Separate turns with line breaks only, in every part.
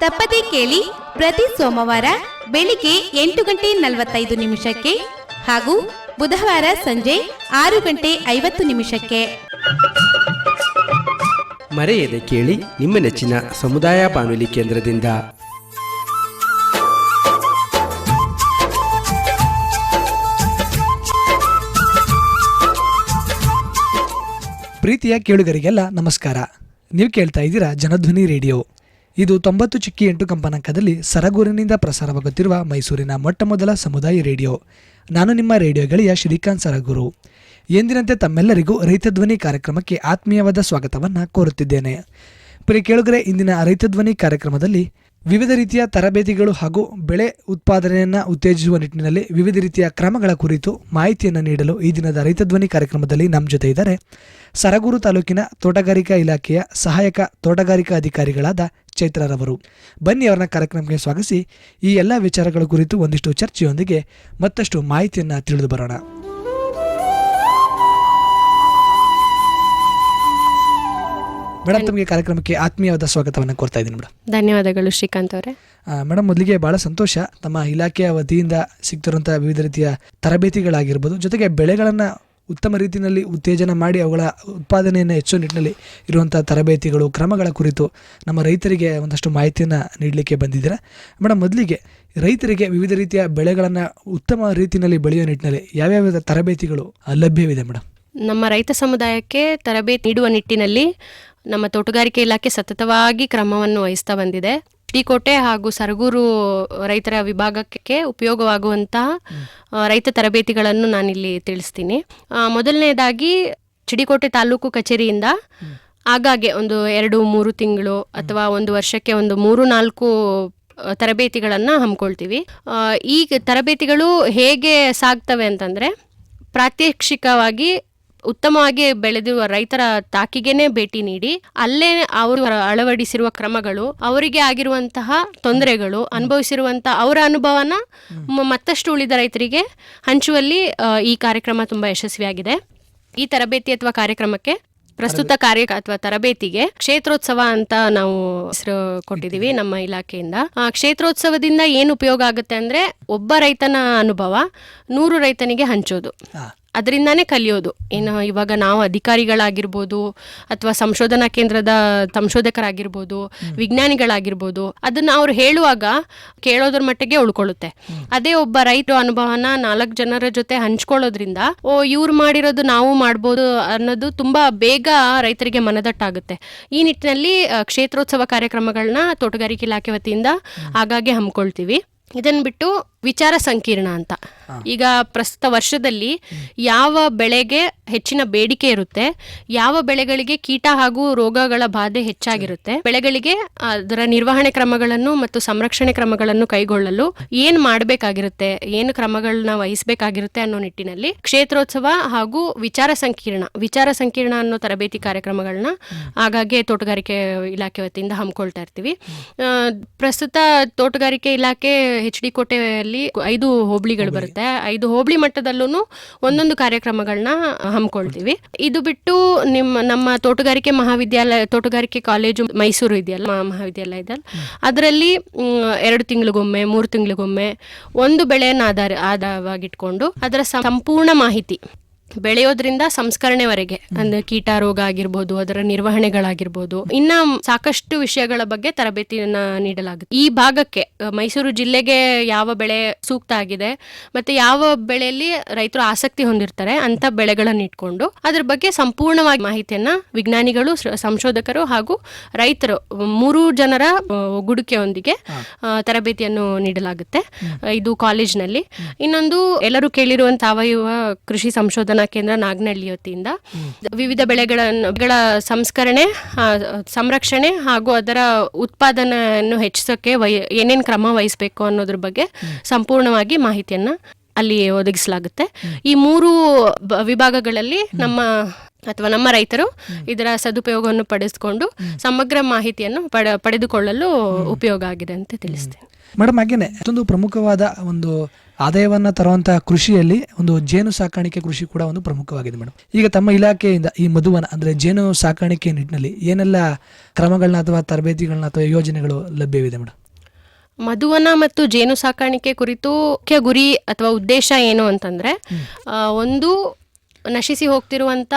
ತಪ್ಪದೇ ಕೇಳಿ ಪ್ರತಿ ಸೋಮವಾರ ಬೆಳಿಗ್ಗೆ ಎಂಟು ಗಂಟೆ ನಲವತ್ತೈದು ನಿಮಿಷಕ್ಕೆ ಹಾಗೂ ಬುಧವಾರ ಸಂಜೆ ಆರು ಗಂಟೆ ಐವತ್ತು ನಿಮಿಷಕ್ಕೆ.
ಮರೆಯದೆ ಕೇಳಿ ನಿಮ್ಮ ನೆಚ್ಚಿನ ಸಮುದಾಯ ಬಾನುಲಿ ಕೇಂದ್ರದಿಂದ.
ಪ್ರೀತಿಯ ಕೇಳುಗರಿಗೆಲ್ಲ ನಮಸ್ಕಾರ. ನೀವು ಕೇಳ್ತಾ ಇದ್ದೀರಾ ಜನಧ್ವನಿ ರೇಡಿಯೋ. ಇದು ತೊಂಬತ್ತು ಚಿಕ್ಕಿ ಎಂಟು ಕಂಪನಾಂಕದಲ್ಲಿ ಸರಗೂರಿನಿಂದ ಪ್ರಸಾರವಾಗುತ್ತಿರುವ ಮೈಸೂರಿನ ಮೊಟ್ಟಮೊದಲ ಸಮುದಾಯ ರೇಡಿಯೋ. ನಾನು ನಿಮ್ಮ ರೇಡಿಯೋ ಗೆಳೆಯ ಶ್ರೀಕಾಂತ್ ಸರಗೂರು. ಎಂದಿನಂತೆ ತಮ್ಮೆಲ್ಲರಿಗೂ ರೈತ ಧ್ವನಿ ಕಾರ್ಯಕ್ರಮಕ್ಕೆ ಆತ್ಮೀಯವಾದ ಸ್ವಾಗತವನ್ನು ಕೋರುತ್ತಿದ್ದೇನೆ. ಪ್ರಿಯ ಕೇಳುಗರೆ, ಇಂದಿನ ರೈತ ಧ್ವನಿ ಕಾರ್ಯಕ್ರಮದಲ್ಲಿ ವಿವಿಧ ರೀತಿಯ ತರಬೇತಿಗಳು ಹಾಗೂ ಬೆಳೆ ಉತ್ಪಾದನೆಯನ್ನು ಉತ್ತೇಜಿಸುವ ನಿಟ್ಟಿನಲ್ಲಿ ವಿವಿಧ ರೀತಿಯ ಕ್ರಮಗಳ ಕುರಿತು ಮಾಹಿತಿಯನ್ನು ನೀಡಲು ಈ ದಿನದ ರೈತ ಧ್ವನಿ ಕಾರ್ಯಕ್ರಮದಲ್ಲಿ ನಮ್ಮ ಜೊತೆ ಇದ್ದಾರೆ. ಸರಗೂರು ತಾಲೂಕಿನ ತೋಟಗಾರಿಕಾ ಇಲಾಖೆಯ ಸಹಾಯಕ ತೋಟಗಾರಿಕಾ ಅಧಿಕಾರಿಗಳಾದ ಚೈತ್ರರವರು. ಬನ್ನಿ ಅವರನ್ನ ಕಾರ್ಯಕ್ರಮಕ್ಕೆ ಸ್ವಾಗತಿಸಿ. ಈ ಎಲ್ಲ ವಿಚಾರಗಳ ಕುರಿತು ಒಂದಿಷ್ಟು ಚರ್ಚೆಯೊಂದಿಗೆ ಮತ್ತಷ್ಟು ಮಾಹಿತಿಯನ್ನು ತಿಳಿದು ಬರೋಣ. ಮೇಡಮ್ ತಮಗೆ ಕಾರ್ಯಕ್ರಮಕ್ಕೆ ಆತ್ಮೀಯವಾದ ಸ್ವಾಗತವನ್ನು ಕೋರ್ತಾ ಇದ್ದೀನಿ ಮೇಡಮ್
ಧನ್ಯವಾದಗಳು ಶ್ರೀಕಾಂತ್ ಅವರೇ.
ಮೇಡಮ್ ಮೊದಲಿಗೆ ಬಹಳ ಸಂತೋಷ. ತಮ್ಮ ಇಲಾಖೆಯ ವತಿಯಿಂದ ಸಿಗ್ತಿರುವಂತಹ ವಿವಿಧ ರೀತಿಯ ತರಬೇತಿಗಳಾಗಿರ್ಬೋದು ಜೊತೆಗೆ ಬೆಳೆಗಳನ್ನು ಉತ್ತಮ ರೀತಿಯಲ್ಲಿ ಉತ್ತೇಜನ ಮಾಡಿ ಅವುಗಳ ಉತ್ಪಾದನೆಯನ್ನು ಹೆಚ್ಚು ನಿಟ್ಟಿನಲ್ಲಿ ಇರುವಂಥ ತರಬೇತಿಗಳು, ಕ್ರಮಗಳ ಕುರಿತು ನಮ್ಮ ರೈತರಿಗೆ ಒಂದಷ್ಟು ಮಾಹಿತಿಯನ್ನು ನೀಡಲಿಕ್ಕೆ ಬಂದಿದ್ದೀರಾ? ಮೇಡಮ್ ಮೊದಲಿಗೆ ರೈತರಿಗೆ ವಿವಿಧ ರೀತಿಯ ಬೆಳೆಗಳನ್ನು ಉತ್ತಮ ರೀತಿಯಲ್ಲಿ ಬೆಳೆಯುವ ನಿಟ್ಟಿನಲ್ಲಿ ಯಾವ್ಯಾವ ತರಬೇತಿಗಳು ಲಭ್ಯವಿದೆ ಮೇಡಮ್
ನಮ್ಮ ರೈತ ಸಮುದಾಯಕ್ಕೆ ತರಬೇತಿ ನೀಡುವ ನಿಟ್ಟಿನಲ್ಲಿ ನಮ್ಮ ತೋಟಗಾರಿಕೆ ಇಲಾಖೆ ಸತತವಾಗಿ ಕ್ರಮವನ್ನು ವಹಿಸ್ತಾ ಬಂದಿದೆ. ಕೋಟೆ ಹಾಗೂ ಸರಗೂರು ರೈತರ ವಿಭಾಗಕ್ಕೆ ಉಪಯೋಗವಾಗುವಂತಹ ರೈತ ತರಬೇತಿಗಳನ್ನು ನಾನಿಲ್ಲಿ ತಿಳಿಸ್ತೀನಿ. ಮೊದಲನೇದಾಗಿ ಚಿಡಿಕೋಟೆ ತಾಲೂಕು ಕಚೇರಿಯಿಂದ ಆಗಾಗ್ಗೆ ಒಂದು ಎರಡು ಮೂರು ತಿಂಗಳು ಅಥವಾ ಒಂದು ವರ್ಷಕ್ಕೆ ಒಂದು ಮೂರು ನಾಲ್ಕು ತರಬೇತಿಗಳನ್ನು ಹಮ್ಮಿಕೊಳ್ತೀವಿ. ಈ ತರಬೇತಿಗಳು ಹೇಗೆ ಸಾಗ್ತವೆ ಅಂತಂದರೆ ಪ್ರಾತ್ಯಕ್ಷಿಕವಾಗಿ ಉತ್ತಮವಾಗಿ ಬೆಳೆದಿರುವ ರೈತರ ತಾಕಿಗೆನೆ ಭೇಟಿ ನೀಡಿ, ಅಲ್ಲೇ ಅವರು ಅಳವಡಿಸಿರುವ ಕ್ರಮಗಳು, ಅವರಿಗೆ ಆಗಿರುವಂತಹ ತೊಂದರೆಗಳು ಅನುಭವಿಸಿರುವಂತಹ ಅವರ ಅನುಭವನ ಮತ್ತಷ್ಟು ಉಳಿದ ರೈತರಿಗೆ ಹಂಚುವಲ್ಲಿ ಈ ಕಾರ್ಯಕ್ರಮ ತುಂಬಾ ಯಶಸ್ವಿಯಾಗಿದೆ. ಈ ತರಬೇತಿ ಅಥವಾ ಕಾರ್ಯಕ್ರಮಕ್ಕೆ ಪ್ರಸ್ತುತ ಕಾರ್ಯ ಅಥವಾ ತರಬೇತಿಗೆ ಕ್ಷೇತ್ರೋತ್ಸವ ಅಂತ ನಾವು ಹೆಸರು ಕೊಟ್ಟಿದೀವಿ ನಮ್ಮ ಇಲಾಖೆಯಿಂದ. ಕ್ಷೇತ್ರೋತ್ಸವದಿಂದ ಏನು ಉಪಯೋಗ ಆಗುತ್ತೆ ಅಂದ್ರೆ, ಒಬ್ಬ ರೈತನ ಅನುಭವ, ನೂರು ರೈತನಿಗೆ ಹಂಚೋದು. ಅದರಿಂದಾನೇ ಕಲಿಯೋದು. ಏನು ಇವಾಗ ನಾವು ಅಧಿಕಾರಿಗಳಾಗಿರ್ಬೋದು ಅಥವಾ ಸಂಶೋಧನಾ ಕೇಂದ್ರದ ಸಂಶೋಧಕರಾಗಿರ್ಬೋದು ವಿಜ್ಞಾನಿಗಳಾಗಿರ್ಬೋದು ಅದನ್ನ ಅವ್ರು ಹೇಳುವಾಗ ಕೇಳೋದ್ರ ಮಟ್ಟಿಗೆ ಉಳ್ಕೊಳ್ಳುತ್ತೆ. ಅದೇ ಒಬ್ಬ ರೈತ ಅನುಭವನ ನಾಲ್ಕು ಜನರ ಜೊತೆ ಹಂಚ್ಕೊಳ್ಳೋದ್ರಿಂದ ಓ ಇವ್ರು ಮಾಡಿರೋದು ನಾವು ಮಾಡ್ಬೋದು ಅನ್ನೋದು ತುಂಬಾ ಬೇಗ ರೈತರಿಗೆ ಮನದಟ್ಟಾಗುತ್ತೆ. ಈ ನಿಟ್ಟಿನಲ್ಲಿ ಕ್ಷೇತ್ರೋತ್ಸವ ಕಾರ್ಯಕ್ರಮಗಳನ್ನ ತೋಟಗಾರಿಕೆ ಇಲಾಖೆ ವತಿಯಿಂದ ಆಗಾಗ್ಗೆ ಹಮ್ಮಿಕೊಳ್ತೀವಿ. ಇದನ್ನ ಬಿಟ್ಟು ವಿಚಾರ ಸಂಕೀರ್ಣ ಅಂತ. ಈಗ ಪ್ರಸ್ತುತ ವರ್ಷದಲ್ಲಿ ಯಾವ ಬೆಳೆಗೆ ಹೆಚ್ಚಿನ ಬೇಡಿಕೆ ಇರುತ್ತೆ ಯಾವ ಬೆಳೆಗಳಿಗೆ ಕೀಟ ಹಾಗೂ ರೋಗಗಳ ಬಾಧೆ ಹೆಚ್ಚಾಗಿರುತ್ತೆ ಬೆಳೆಗಳಿಗೆ ಅದರ ನಿರ್ವಹಣೆ ಕ್ರಮಗಳನ್ನು ಮತ್ತು ಸಂರಕ್ಷಣೆ ಕ್ರಮಗಳನ್ನು ಕೈಗೊಳ್ಳಲು ಏನ್ ಮಾಡಬೇಕಾಗಿರುತ್ತೆ ಏನು ಕ್ರಮಗಳನ್ನ ವಹಿಸಬೇಕಾಗಿರುತ್ತೆ ಅನ್ನೋ ನಿಟ್ಟಿನಲ್ಲಿ ಕ್ಷೇತ್ರೋತ್ಸವ ಹಾಗೂ ವಿಚಾರ ಸಂಕೀರ್ಣ ವಿಚಾರ ಸಂಕೀರ್ಣ ಅನ್ನೋ ತರಬೇತಿ ಕಾರ್ಯಕ್ರಮಗಳನ್ನ ಆಗಾಗ್ಗೆ ತೋಟಗಾರಿಕೆ ಇಲಾಖೆ ವತಿಯಿಂದ ಹಮ್ಮಿಕೊಳ್ತಾ ಇರ್ತೀವಿ. ಪ್ರಸ್ತುತ ತೋಟಗಾರಿಕೆ ಇಲಾಖೆ ಎಚ್ ಡಿ ಕೋಟೆಯಲ್ಲಿ ಐದು ಹೋಬಳಿಗಳು ಬರುತ್ತೆ. ಐದು ಹೋಬಳಿ ಮಟ್ಟದಲ್ಲೂ ಒಂದೊಂದು ಕಾರ್ಯಕ್ರಮಗಳನ್ನ ಹಮ್ಮಿಕೊಳ್ತೀವಿ. ಇದು ಬಿಟ್ಟು ನಿಮ್ಮ ನಮ್ಮ ತೋಟಗಾರಿಕೆ ಮಹಾವಿದ್ಯಾಲಯ ತೋಟಗಾರಿಕೆ ಕಾಲೇಜು ಮೈಸೂರು ಇದೆಯಲ್ಲ ಮಹಾ- ಮಹಾವಿದ್ಯಾಲಯ ಇದೆಯಲ್ಲ ಅದರಲ್ಲಿ ಎರಡು ತಿಂಗಳಿಗೊಮ್ಮೆ ಮೂರು ತಿಂಗಳಿಗೊಮ್ಮೆ ಒಂದು ಬೆಳೆಯನ್ನು ಆಧಾರ ಆಧಾರವಾಗಿಟ್ಕೊಂಡು ಅದರ ಸಂಪೂರ್ಣ ಮಾಹಿತಿ ಬೆಳೆಯೋದ್ರಿಂದ ಸಂಸ್ಕರಣೆವರೆಗೆ ಅಂದ್ರೆ ಕೀಟ ರೋಗ ಆಗಿರ್ಬೋದು ಅದರ ನಿರ್ವಹಣೆಗಳಾಗಿರ್ಬೋದು ಇನ್ನ ಸಾಕಷ್ಟು ವಿಷಯಗಳ ಬಗ್ಗೆ ತರಬೇತಿಯನ್ನ ನೀಡಲಾಗುತ್ತೆ. ಈ ಭಾಗಕ್ಕೆ ಮೈಸೂರು ಜಿಲ್ಲೆಗೆ ಯಾವ ಬೆಳೆ ಸೂಕ್ತ ಆಗಿದೆ ಮತ್ತೆ ಯಾವ ಬೆಳೆಯಲ್ಲಿ ರೈತರು ಆಸಕ್ತಿ ಹೊಂದಿರ್ತಾರೆ ಅಂತ ಬೆಳೆಗಳನ್ನ ಇಟ್ಕೊಂಡು ಅದ್ರ ಬಗ್ಗೆ ಸಂಪೂರ್ಣವಾಗಿ ಮಾಹಿತಿಯನ್ನ ವಿಜ್ಞಾನಿಗಳು ಸಂಶೋಧಕರು ಹಾಗೂ ರೈತರು ಮೂರು ಜನರ ಗುಡುಕೆಯೊಂದಿಗೆ ಒಗ್ಗೂಡಿಕೆಯೊಂದಿಗೆ ತರಬೇತಿಯನ್ನು ನೀಡಲಾಗುತ್ತೆ. ಇದು ಕಾಲೇಜ್ನಲ್ಲಿ. ಇನ್ನೊಂದು ಎಲ್ಲರೂ ಕೇಳಿರುವಂತ ಸಾವಯವ ಕೃಷಿ ಸಂಶೋಧನಾ ಸಂಶೋಧನಾ ಕೇಂದ್ರ ನಾಗನಹಳ್ಳಿ ವತಿಯಿಂದ. ವಿವಿಧ ಬೆಳೆಗಳ ಸಂಸ್ಕರಣೆ ಸಂರಕ್ಷಣೆ ಹಾಗೂ ಅದರ ಉತ್ಪಾದನೆಯನ್ನು ಹೆಚ್ಚಿಸೋಕೆ ವೈ, ಏನೇನು ಕ್ರಮ ವಹಿಸಬೇಕು ಅನ್ನೋದ್ರ ಬಗ್ಗೆ ಸಂಪೂರ್ಣವಾಗಿ ಮಾಹಿತಿಯನ್ನ ಅಲ್ಲಿ ಒದಗಿಸಲಾಗುತ್ತೆ. ಈ ಮೂರು ವಿಭಾಗಗಳಲ್ಲಿ ನಮ್ಮ ಅಥವಾ ನಮ್ಮ ರೈತರು ಇದರ ಸದುಪಯೋಗವನ್ನು ಪಡಿಸಿಕೊಂಡು ಸಮಗ್ರ ಮಾಹಿತಿಯನ್ನು ಪಡ, ಪಡೆದುಕೊಳ್ಳಲು ಉಪಯೋಗ ಆಗಿದೆ ಅಂತ ತಿಳಿಸ್ತೇನೆ.
ಮೇಡಮ್, ಹಾಗೇನೆ ಪ್ರಮುಖವಾದ ಒಂದು ಆದಾಯವನ್ನ ತರುವಂತಹ ಕೃಷಿಯಲ್ಲಿ ಒಂದು ಜೇನು ಸಾಕಾಣಿಕೆ ಕೃಷಿ ಕೂಡ ಒಂದು ಪ್ರಮುಖವಾಗಿದೆ ಮೇಡಮ್. ಈಗ ತಮ್ಮ ಇಲಾಖೆಯಿಂದ ಈ ಮಧುವನ ಅಂದರೆ ಜೇನು ಸಾಕಾಣಿಕೆ ನಿಟ್ಟಿನಲ್ಲಿ ಏನೆಲ್ಲ ಕ್ರಮಗಳನ್ನ ಅಥವಾ ತರಬೇತಿಗಳನ್ನ ಅಥವಾ ಯೋಜನೆಗಳು ಲಭ್ಯವಿದೆ ಮೇಡಮ್?
ಮಧುವನ ಮತ್ತು ಜೇನು ಸಾಕಾಣಿಕೆ ಕುರಿತು ಮುಖ್ಯ ಗುರಿ ಅಥವಾ ಉದ್ದೇಶ ಏನು ಅಂತಂದ್ರೆ ಒಂದು ನಶಿಸಿ ಹೋಗ್ತಿರುವಂತ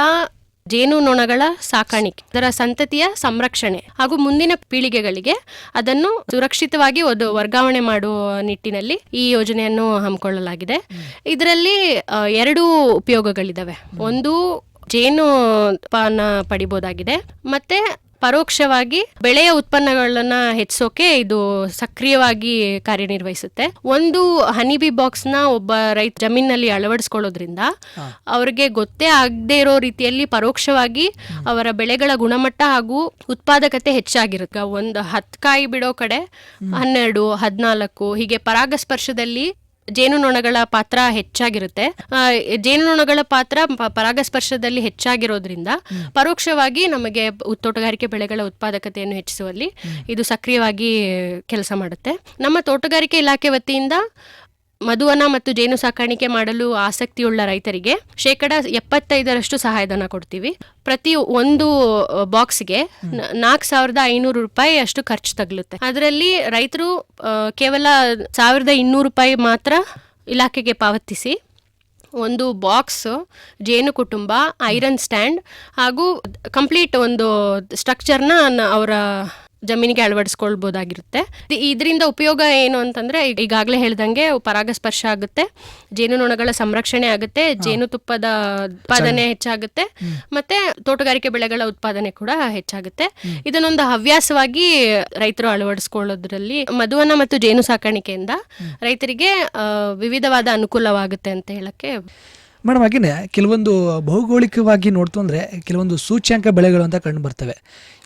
ಜೇನು ನೊಣಗಳ ಸಾಕಾಣಿಕೆ, ಅದರ ಸಂತತಿಯ ಸಂರಕ್ಷಣೆ ಹಾಗೂ ಮುಂದಿನ ಪೀಳಿಗೆಗಳಿಗೆ ಅದನ್ನು ಸುರಕ್ಷಿತವಾಗಿ ಒಂದು ವರ್ಗಾವಣೆ ಮಾಡುವ ನಿಟ್ಟಿನಲ್ಲಿ ಈ ಯೋಜನೆಯನ್ನು ಹಮ್ಮಿಕೊಳ್ಳಲಾಗಿದೆ. ಇದರಲ್ಲಿ ಎರಡು ಉಪಯೋಗಗಳಿದಾವೆ. ಒಂದು ಜೇನು ಪಾನ ಪಡಿಬೋದಾಗಿದೆ, ಮತ್ತೆ ಪರೋಕ್ಷವಾಗಿ ಬೆಳೆಯ ಉತ್ಪನ್ನಗಳನ್ನ ಹೆಚ್ಚಿಸೋಕೆ ಇದು ಸಕ್ರಿಯವಾಗಿ ಕಾರ್ಯನಿರ್ವಹಿಸುತ್ತೆ. ಒಂದು ಹನಿಬಿ ಬಾಕ್ಸ್ನ ಒಬ್ಬ ರೈತ ಜಮೀನಲ್ಲಿ ಅಳವಡಿಸ್ಕೊಳ್ಳೋದ್ರಿಂದ ಅವ್ರಿಗೆ ಗೊತ್ತೇ ಆಗದೆ ಇರೋ ರೀತಿಯಲ್ಲಿ ಪರೋಕ್ಷವಾಗಿ ಅವರ ಬೆಳೆಗಳ ಗುಣಮಟ್ಟ ಹಾಗೂ ಉತ್ಪಾದಕತೆ ಹೆಚ್ಚಾಗಿರುತ್ತೆ. ಒಂದು ಹತ್ತು ಕಾಯಿ ಬಿಡೋ ಕಡೆ ಹನ್ನೆರಡು ಹದಿನಾಲ್ಕು ಹೀಗೆ ಪರಾಗಸ್ಪರ್ಶದಲ್ಲಿ ಜೇನುನೊಣಗಳ ಪಾತ್ರ ಹೆಚ್ಚಾಗಿರುತ್ತೆ. ಜೇನುನೊಣಗಳ ಪಾತ್ರ ಪರಾಗಸ್ಪರ್ಶದಲ್ಲಿ ಹೆಚ್ಚಾಗಿರೋದ್ರಿಂದ ಪರೋಕ್ಷವಾಗಿ ನಮಗೆ ತೋಟಗಾರಿಕೆ ಬೆಳೆಗಳ ಉತ್ಪಾದಕತೆಯನ್ನು ಹೆಚ್ಚಿಸುವಲ್ಲಿ ಇದು ಸಕ್ರಿಯವಾಗಿ ಕೆಲಸ ಮಾಡುತ್ತೆ. ನಮ್ಮ ತೋಟಗಾರಿಕೆ ಇಲಾಖೆ ವತಿಯಿಂದ ಮಧುವನ ಮತ್ತು ಜೇನು ಸಾಕಾಣಿಕೆ ಮಾಡಲು ಆಸಕ್ತಿಯುಳ್ಳ ರೈತರಿಗೆ ಶೇಕಡ ಎಪ್ಪತ್ತೈದರಷ್ಟು ಸಹಾಯಧನ ಕೊಡ್ತೀವಿ. ಪ್ರತಿ ಒಂದು ಬಾಕ್ಸ್ಗೆ ನಾಲ್ಕು ಸಾವಿರದ ಐನೂರು ರೂಪಾಯಿ ಅಷ್ಟು ಖರ್ಚು ತಗಲುತ್ತೆ. ಅದರಲ್ಲಿ ರೈತರು ಕೇವಲ ಸಾವಿರದ ಇನ್ನೂರು ರೂಪಾಯಿ ಮಾತ್ರ ಇಲಾಖೆಗೆ ಪಾವತಿಸಿ ಒಂದು ಬಾಕ್ಸ್ ಜೇನು ಕುಟುಂಬ ಐರನ್ ಸ್ಟ್ಯಾಂಡ್ ಹಾಗೂ ಕಂಪ್ಲೀಟ್ ಒಂದು ಸ್ಟ್ರಕ್ಚರ್ನ ಅವರ ಜಮೀನಿಗೆ ಅಳವಡಿಸ್ಕೊಳ್ಬೋದಾಗಿರುತ್ತೆ. ಇದ್- ಇದರಿಂದ ಉಪಯೋಗ ಏನು ಅಂತಂದ್ರೆ ಈಗ- ಈಗಾಗಲೇ ಹೇಳ್ದಂಗೆ ಪರಾಗಸ್ಪರ್ಶ ಆಗುತ್ತೆ ಜೇನುನೊಣಗಳ ಸಂರಕ್ಷಣೆ ಆಗುತ್ತೆ ಜೇನುತುಪ್ಪದ ಉತ್ಪಾದನೆ ಹೆಚ್ಚಾಗುತ್ತೆ, ಮತ್ತೆ ತೋಟಗಾರಿಕೆ ಬೆಳೆಗಳ ಉತ್ಪಾದನೆ ಕೂಡ ಹೆಚ್ಚಾಗುತ್ತೆ. ಇದನ್ನೊಂದು ಹವ್ಯಾಸವಾಗಿ ರೈತರು ಅಳವಡಿಸ್ಕೊಳ್ಳೋದ್ರಲ್ಲಿ ಮಧುವನ ಮತ್ತು ಜೇನು ಸಾಕಾಣಿಕೆಯಿಂದ ರೈತರಿಗೆ ವಿವಿಧವಾದ ಅನುಕೂಲವಾಗುತ್ತೆ ಅಂತ ಹೇಳಕ್ಕೆ
ಮೇಡಮ್ ಹಾಗೆಯೇ ಕೆಲವೊಂದು ಭೌಗೋಳಿಕವಾಗಿ ನೋಡ್ತು ಅಂದರೆ ಕೆಲವೊಂದು ಸೂಚ್ಯಾಂಕ ಬೆಳೆಗಳು ಅಂತ ಕಂಡು ಬರ್ತವೆ.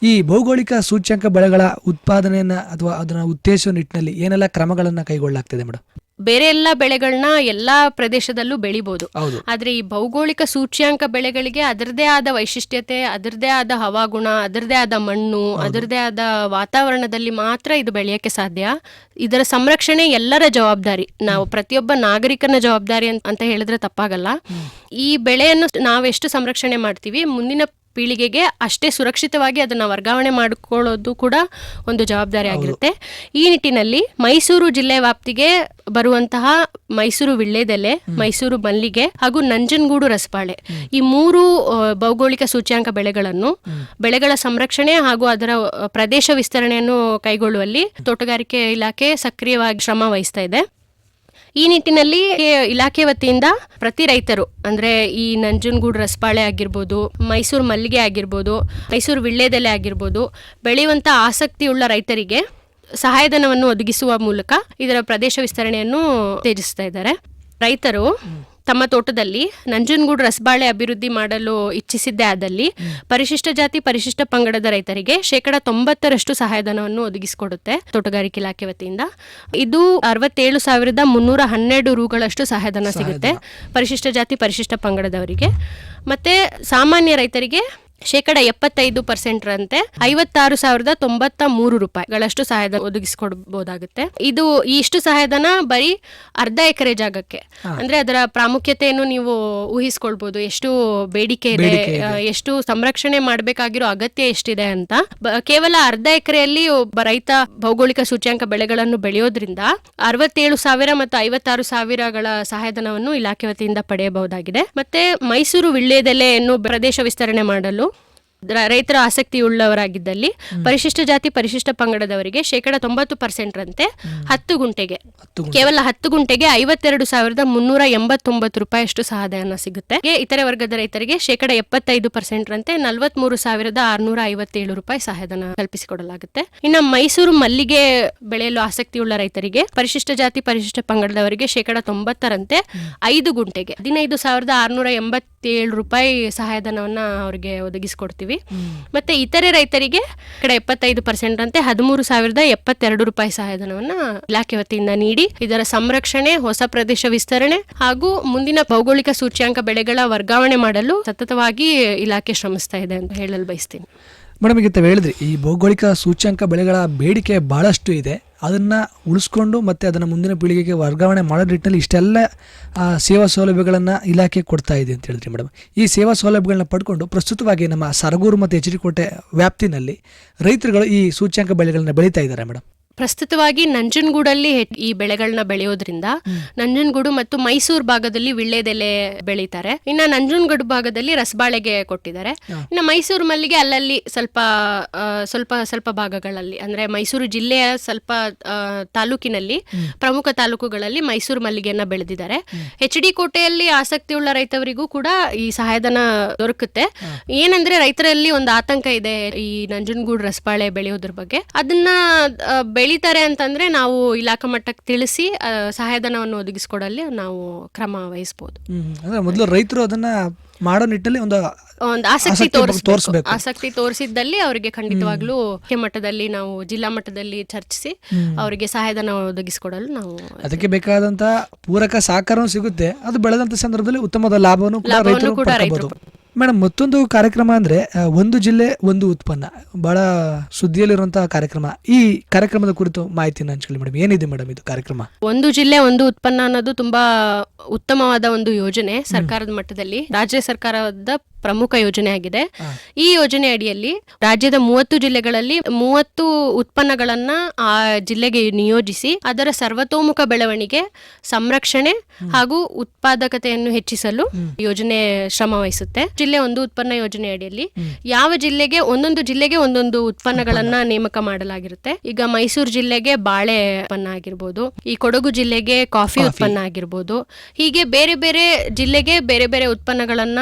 ಈ ಭೌಗೋಳಿಕ ಸೂಚ್ಯಾಂಕ ಬೆಳೆಗಳ ಉತ್ಪಾದನೆಯನ್ನು ಅಥವಾ ಅದನ್ನು ಉತ್ತೇಜಿಸುವ ನಿಟ್ಟಿನಲ್ಲಿ ಏನೆಲ್ಲ ಕ್ರಮಗಳನ್ನು ಕೈಗೊಳ್ಳಲಾಗ್ತದೆ ಮೇಡಮ್?
ಬೇರೆ ಎಲ್ಲ ಬೆಳೆಗಳನ್ನ ಎಲ್ಲಾ ಪ್ರದೇಶದಲ್ಲೂ ಬೆಳಿಬಹುದು
ಹೌದು.
ಆದ್ರೆ ಈ ಭೌಗೋಳಿಕ ಸೂಚ್ಯಾಂಕ ಬೆಳೆಗಳಿಗೆ ಅದರದೇ ಆದ ವೈಶಿಷ್ಟ್ಯತೆ ಅದರದೇ ಆದ ಹವಾಗುಣ ಅದರದೇ ಆದ ಮಣ್ಣು ಅದರದೇ ಆದ ವಾತಾವರಣದಲ್ಲಿ ಮಾತ್ರ ಇದು ಬೆಳೆಯಕ್ಕೆ ಸಾಧ್ಯ. ಇದರ ಸಂರಕ್ಷಣೆ ಎಲ್ಲರ ಜವಾಬ್ದಾರಿ. ನಾವು ಪ್ರತಿಯೊಬ್ಬ ನಾಗರಿಕನ ಜವಾಬ್ದಾರಿ ಅಂತ- ಅಂತ ಹೇಳಿದ್ರೆ ತಪ್ಪಾಗಲ್ಲ. ಈ ಬೆಳೆಯನ್ನು ನಾವೆಷ್ಟು ಸಂರಕ್ಷಣೆ ಮಾಡ್ತೀವಿ? ಮುಂದಿನ ಪೀಳಿಗೆಗೆ ಅಷ್ಟೇ ಸುರಕ್ಷಿತವಾಗಿ ಅದನ್ನು ವರ್ಗಾವಣೆ ಮಾಡಿಕೊಳ್ಳೋದು ಕೂಡ ಒಂದು ಜವಾಬ್ದಾರಿ ಆಗಿರುತ್ತೆ. ಈ ನಿಟ್ಟಿನಲ್ಲಿ ಮೈಸೂರು ಜಿಲ್ಲೆ ವ್ಯಾಪ್ತಿಗೆ ಬರುವಂತಹ ಮೈಸೂರು ವಿಳ್ಳೆದೆಲೆ ಮೈಸೂರು ಮಲ್ಲಿಗೆ ಹಾಗೂ ನಂಜನಗೂಡು ರಸಬಾಳೆ ಈ ಮೂರು ಭೌಗೋಳಿಕ ಸೂಚ್ಯಾಂಕ ಬೆಳೆಗಳನ್ನು ಬೆಳೆಗಳ ಸಂರಕ್ಷಣೆ ಹಾಗೂ ಅದರ ಪ್ರದೇಶ ವಿಸ್ತರಣೆಯನ್ನು ಕೈಗೊಳ್ಳುವಲ್ಲಿ ತೋಟಗಾರಿಕೆ ಇಲಾಖೆ ಸಕ್ರಿಯವಾಗಿ ಶ್ರಮ ವಹಿಸ್ತಾ ಇದೆ. ಈ ನಿಟ್ಟಿನಲ್ಲಿ ಇಲಾಖೆ ವತಿಯಿಂದ ಪ್ರತಿ ರೈತರು, ಅಂದ್ರೆ ಈ ನಂಜನಗೂಡು ರಸಬಾಳೆ ಆಗಿರ್ಬೋದು, ಮೈಸೂರು ಮಲ್ಲಿಗೆ ಆಗಿರ್ಬೋದು, ಮೈಸೂರು ವಿಳ್ಳೆದೆಲೆ ಆಗಿರ್ಬೋದು, ಬೆಳೆಯುವಂತ ಆಸಕ್ತಿಯುಳ್ಳ ರೈತರಿಗೆ ಸಹಾಯಧನವನ್ನು ಒದಗಿಸುವ ಮೂಲಕ ಇದರ ಪ್ರದೇಶ ವಿಸ್ತರಣೆಯನ್ನು ಉತ್ತೇಜಿಸ್ತಾ ಇದ್ದಾರೆ. ರೈತರು ತಮ್ಮ ತೋಟದಲ್ಲಿ ನಂಜನಗೂಡು ರಸಬಾಳೆ ಅಭಿವೃದ್ಧಿ ಮಾಡಲು ಇಚ್ಛಿಸಿದ್ದೇ ಆದಲ್ಲಿ ಪರಿಶಿಷ್ಟ ಜಾತಿ ಪರಿಶಿಷ್ಟ ಪಂಗಡದ ರೈತರಿಗೆ ಶೇಕಡ ತೊಂಬತ್ತರಷ್ಟು ಸಹಾಯಧನವನ್ನು ಒದಗಿಸಿಕೊಡುತ್ತೆ ತೋಟಗಾರಿಕೆ ಇಲಾಖೆ ವತಿಯಿಂದ. ಇದು ಅರವತ್ತೇಳು ಸಾವಿರದ ಮುನ್ನೂರ ಹನ್ನೆರಡು ರೂಗಳಷ್ಟು ಸಹಾಯಧನ ಸಿಗುತ್ತೆ ಪರಿಶಿಷ್ಟ ಜಾತಿ ಪರಿಶಿಷ್ಟ ಪಂಗಡದವರಿಗೆ. ಮತ್ತೆ ಸಾಮಾನ್ಯ ರೈತರಿಗೆ ಶೇಕಡ ಎಪ್ಪತ್ತೈದು ಪರ್ಸೆಂಟ್ ರಂತೆ ಐವತ್ತಾರು ಸಾವಿರದ ತೊಂಬತ್ತ ಮೂರು ರೂಪಾಯಿಗಳಷ್ಟು ಸಹಾಯಧನ ಒದಗಿಸಿಕೊಡ್ಬೋದಾಗುತ್ತೆ. ಇದು ಇಷ್ಟು ಸಹಾಯಧನ ಬರೀ ಅರ್ಧ ಎಕರೆ ಜಾಗಕ್ಕೆ. ಅಂದ್ರೆ ಅದರ ಪ್ರಾಮುಖ್ಯತೆಯನ್ನು ನೀವು ಊಹಿಸ್ಕೊಳ್ಬಹುದು ಎಷ್ಟು ಬೇಡಿಕೆ ಇದೆ ಎಷ್ಟು ಸಂರಕ್ಷಣೆ ಮಾಡಬೇಕಾಗಿರೋ ಅಗತ್ಯ ಎಷ್ಟಿದೆ ಅಂತ. ಕೇವಲ ಅರ್ಧ ಎಕರೆಯಲ್ಲಿ ಒಬ್ಬ ರೈತ ಭೌಗೋಳಿಕ ಸೂಚ್ಯಾಂಕ ಬೆಳೆಗಳನ್ನು ಬೆಳೆಯೋದ್ರಿಂದ ಅರವತ್ತೇಳು ಸಾವಿರ ಮತ್ತು ಐವತ್ತಾರು ಸಾವಿರಗಳ ಸಹಾಯಧನವನ್ನು ಇಲಾಖೆ ವತಿಯಿಂದ ಪಡೆಯಬಹುದಾಗಿದೆ. ಮತ್ತೆ ಮೈಸೂರು ವಿಳ್ಳೆದೆಲೆಯನ್ನು ಪ್ರದೇಶ ವಿಸ್ತರಣೆ ಮಾಡಲು ರ- ಆಸಕ್ತಿ ಉಳ್ಳವರಾಗಿದ್ದಲ್ಲಿ ಪರಿಶಿಷ್ಟ ಜಾತಿ ಪರಿಶಿಷ್ಟ ಪಂಗಡದವರಿಗೆ ಶೇಕಡ ತೊಂಬತ್ತು ಪರ್ಸೆಂಟ್ ರಂತೆ ಹತ್ತು ಗುಂಟೆಗೆ. ಕೇವಲ ಹತ್ತು ಗುಂಟೆಗೆ ಐವತ್ತೆರಡು ಸಾವಿರದ ಮುನ್ನೂರ ಎಂಬತ್ತೊಂಬತ್ತು ರೂಪಾಯಿಯಷ್ಟು ಸಹಾಯಧನ ಸಿಗುತ್ತೆ. ಇತರೆ ವರ್ಗದ ರೈತರಿಗೆ ಶೇಕಡ ಎಪ್ಪತ್ತೈದು ಪರ್ಸೆಂಟ್ ರಂತೆ ನಲವತ್ಮೂರು ಸಾವಿರದ ಆರುನೂರ ಐವತ್ತೇಳು ರೂಪಾಯಿ ಸಹಾಯಧನ ಕಲ್ಪಿಸಿಕೊಡಲಾಗುತ್ತೆ. ಇನ್ನು ಮೈಸೂರು ಮಲ್ಲಿಗೆ ಬೆಳೆಯಲು ಆಸಕ್ತಿಯುಳ್ಳ ರೈತರಿಗೆ ಪರಿಶಿಷ್ಟ ಜಾತಿ ಪರಿಶಿಷ್ಟ ಪಂಗಡದವರಿಗೆ ಶೇಕಡ ತೊಂಬತ್ತರಂತೆ ಐದು ಗುಂಟೆಗೆ. ಹದಿನೈದು ಸಾವಿರದ ಆರುನೂರ ಎಂಬತ್ತೇಳು ರೂಪಾಯಿ ಸಹಾಯಧನವನ್ನ ಅವರಿಗೆ ಒದಗಿಸಿಕೊಡ್ತೀವಿ. ಮತ್ತೆ ಇತರೆ ರೈತರಿಗೆ ಕಡೆ ಎಪ್ಪತ್ತೈದು ಪರ್ಸೆಂಟ್ ಅಂತೆ ಹದಿಮೂರು ಸಾವಿರದ ಎಪ್ಪತ್ತೆರಡು ರೂಪಾಯಿ ಸಹಾಯಧನವನ್ನ ಇಲಾಖೆ ವತಿಯಿಂದ ನೀಡಿ ಇದರ ಸಂರಕ್ಷಣೆ ಹೊಸ ಪ್ರದೇಶ ವಿಸ್ತರಣೆ ಹಾಗೂ ಮುಂದಿನ ಭೌಗೋಳಿಕ ಸೂಚ್ಯಾಂಕ ಬೆಳೆಗಳ ವರ್ಗಾವಣೆ ಮಾಡಲು ಸತತವಾಗಿ ಇಲಾಖೆ ಶ್ರಮಿಸ್ತಾ ಇದೆ ಅಂತ ಹೇಳಲು ಬಯಸ್ತೀನಿ.
ಮೇಡಮ್ ಈಗ ಹೇಳಿದ್ರಿ ಈ ಭೌಗೋಳಿಕ ಸೂಚ್ಯಂಕ ಬೆಳೆಗಳ ಬೇಡಿಕೆ ಬಹಳಷ್ಟು ಇದೆ. ಅದನ್ನ ಉಳಿಸ್ಕೊಂಡು ಮತ್ತು ಅದನ್ನು ಮುಂದಿನ ಪೀಳಿಗೆಗೆ ವರ್ಗಾವಣೆ ಮಾಡೋ ನಿಟ್ಟಿನಲ್ಲಿ ಇಷ್ಟೆಲ್ಲ ಸೇವಾ ಸೌಲಭ್ಯಗಳನ್ನು ಇಲಾಖೆ ಕೊಡ್ತಾ ಇದೆ ಅಂತ ಹೇಳಿದ್ರಿ ಮೇಡಮ್. ಈ ಸೇವಾ ಸೌಲಭ್ಯಗಳನ್ನ ಪಡ್ಕೊಂಡು ಪ್ರಸ್ತುತವಾಗಿ ನಮ್ಮ ಸರಗೂರು ಮತ್ತು ಎಚ್ ಡಿ ವ್ಯಾಪ್ತಿನಲ್ಲಿ ರೈತರುಗಳು ಈ ಸೂಚ್ಯಂಕ ಬೆಳೆಗಳನ್ನು ಬೆಳೀತಾ ಇದ್ದಾರೆ ಮೇಡಮ್.
ಪ್ರಸ್ತುತವಾಗಿ ನಂಜನಗೂಡಲ್ಲಿ ಈ ಬೆಳೆಗಳನ್ನ ಬೆಳೆಯೋದ್ರಿಂದ ನಂಜನಗೂಡು ಮತ್ತು ಮೈಸೂರು ಭಾಗದಲ್ಲಿ ವಿಳ್ಳೆದೆಲೆ ಬೆಳೀತಾರೆ. ಇನ್ನ ನಂಜನಗೂಡು ಭಾಗದಲ್ಲಿ ರಸಬಾಳೆಗೆ ಕೊಟ್ಟಿದ್ದಾರೆ. ಇನ್ನು ಮೈಸೂರು ಮಲ್ಲಿಗೆ ಅಲ್ಲಲ್ಲಿ ಸ್ವಲ್ಪ ಸ್ವಲ್ಪ ಸ್ವಲ್ಪ ಭಾಗಗಳಲ್ಲಿ ಅಂದ್ರೆ ಮೈಸೂರು ಜಿಲ್ಲೆಯ ಸ್ವಲ್ಪ ತಾಲೂಕಿನಲ್ಲಿ ಪ್ರಮುಖ ತಾಲೂಕುಗಳಲ್ಲಿ ಮೈಸೂರು ಮಲ್ಲಿಗೆಯನ್ನ ಬೆಳೆದಿದ್ದಾರೆ. ಎಚ್ ಡಿ ಕೋಟೆಯಲ್ಲಿ ಆಸಕ್ತಿಯುಳ್ಳ ರೈತವರಿಗೂ ಕೂಡ ಈ ಸಹಾಯಧನ ದೊರಕುತ್ತೆ. ಏನಂದ್ರೆ ರೈತರಲ್ಲಿ ಒಂದು ಆತಂಕ ಇದೆ ಈ ನಂಜನಗೂಡು ರಸಬಾಳೆ ಬೆಳೆಯೋದ್ರ ಬಗ್ಗೆ. ಅದನ್ನ ಬೆಳೀತಾರೆ ಅಂತಂದ್ರೆ ನಾವು ಇಲಾಖಾ ಮಟ್ಟಕ್ಕೆ ತಿಳಿಸಿ ಸಹಾಯಧನವನ್ನು ಒದಗಿಸ್ಕೊಡಲ್ಲಿ ನಾವು ಕ್ರಮ ವಹಿಸ್ಬೋದು.
ಅಂದ್ರೆ ಮೊದಲು ರೈತರು ಅದನ್ನ ಮಾಡೋ ನಿಟ್ಟಲ್ಲಿ ಒಂದು
ಒಂದು ಆಸಕ್ತಿ ತೋರಿಸಬೇಕು. ಆಸಕ್ತಿ ತೋರಿಸಿದ್ದಲ್ಲಿ ಅವರಿಗೆ ಖಂಡಿತವಾಗ್ಲೂ ಮುಖ್ಯ ಮಟ್ಟದಲ್ಲಿ ನಾವು ಜಿಲ್ಲಾ ಮಟ್ಟದಲ್ಲಿ ಚರ್ಚಿಸಿ ಅವರಿಗೆ ಸಹಾಯಧನ ಒದಗಿಸಿಕೊಡಲು ನಾವು
ಅದಕ್ಕೆ ಬೇಕಾದಂತ ಪೂರಕ ಸಹಕಾರವೂ ಸಿಗುತ್ತೆ. ಅದು ಬೆಳೆದಂತ ಸಂದರ್ಭದಲ್ಲಿ ಉತ್ತಮದ ಲಾಭವನ್ನು ಕೂಡ ರೈತರು ಮೇಡಮ್ ಮತ್ತೊಂದು ಕಾರ್ಯಕ್ರಮ ಅಂದ್ರೆ ಒಂದು ಜಿಲ್ಲೆ ಒಂದು ಉತ್ಪನ್ನ. ಬಹಳ ಸುದ್ದಿಯಲ್ಲಿರುವಂತಹ ಕಾರ್ಯಕ್ರಮ. ಈ ಕಾರ್ಯಕ್ರಮದ ಕುರಿತು ಮಾಹಿತಿನ ಹಂಚ್ಕೊಳ್ಳಿ ಮೇಡಮ್. ಏನಿದೆ ಮೇಡಮ್ ಇದು ಕಾರ್ಯಕ್ರಮ?
ಒಂದು ಜಿಲ್ಲೆ ಒಂದು ಉತ್ಪನ್ನ ಅನ್ನೋದು ತುಂಬಾ ಉತ್ತಮವಾದ ಒಂದು ಯೋಜನೆ ಸರ್ಕಾರದ ಮಟ್ಟದಲ್ಲಿ. ರಾಜ್ಯ ಸರ್ಕಾರದ ಪ್ರಮುಖ ಯೋಜನೆ ಆಗಿದೆ. ಈ ಯೋಜನೆ ಅಡಿಯಲ್ಲಿ ರಾಜ್ಯದ ಮೂವತ್ತು ಜಿಲ್ಲೆಗಳಲ್ಲಿ ಮೂವತ್ತು ಉತ್ಪನ್ನಗಳನ್ನ ಆ ಜಿಲ್ಲೆಗೆ ನಿಯೋಜಿಸಿ ಅದರ ಸರ್ವತೋಮುಖ ಬೆಳವಣಿಗೆ ಸಂರಕ್ಷಣೆ ಹಾಗೂ ಉತ್ಪಾದಕತೆಯನ್ನು ಹೆಚ್ಚಿಸಲು ಯೋಜನೆ ಶ್ರಮ ವಹಿಸುತ್ತೆ. ಜಿಲ್ಲೆ ಒಂದು ಉತ್ಪನ್ನ ಯೋಜನೆ ಅಡಿಯಲ್ಲಿ ಯಾವ ಜಿಲ್ಲೆಗೆ ಒಂದೊಂದು ಜಿಲ್ಲೆಗೆ ಒಂದೊಂದು ಉತ್ಪನ್ನಗಳನ್ನ ನೇಮಕ ಮಾಡಲಾಗಿರುತ್ತೆ. ಈಗ ಮೈಸೂರು ಜಿಲ್ಲೆಗೆ ಬಾಳೆ ಉತ್ಪನ್ನ ಆಗಿರ್ಬೋದು ಈ ಕೊಡಗು ಜಿಲ್ಲೆಗೆ ಕಾಫಿ ಉತ್ಪನ್ನ ಆಗಿರ್ಬೋದು ಹೀಗೆ ಬೇರೆ ಬೇರೆ ಜಿಲ್ಲೆಗೆ ಬೇರೆ ಬೇರೆ ಉತ್ಪನ್ನಗಳನ್ನ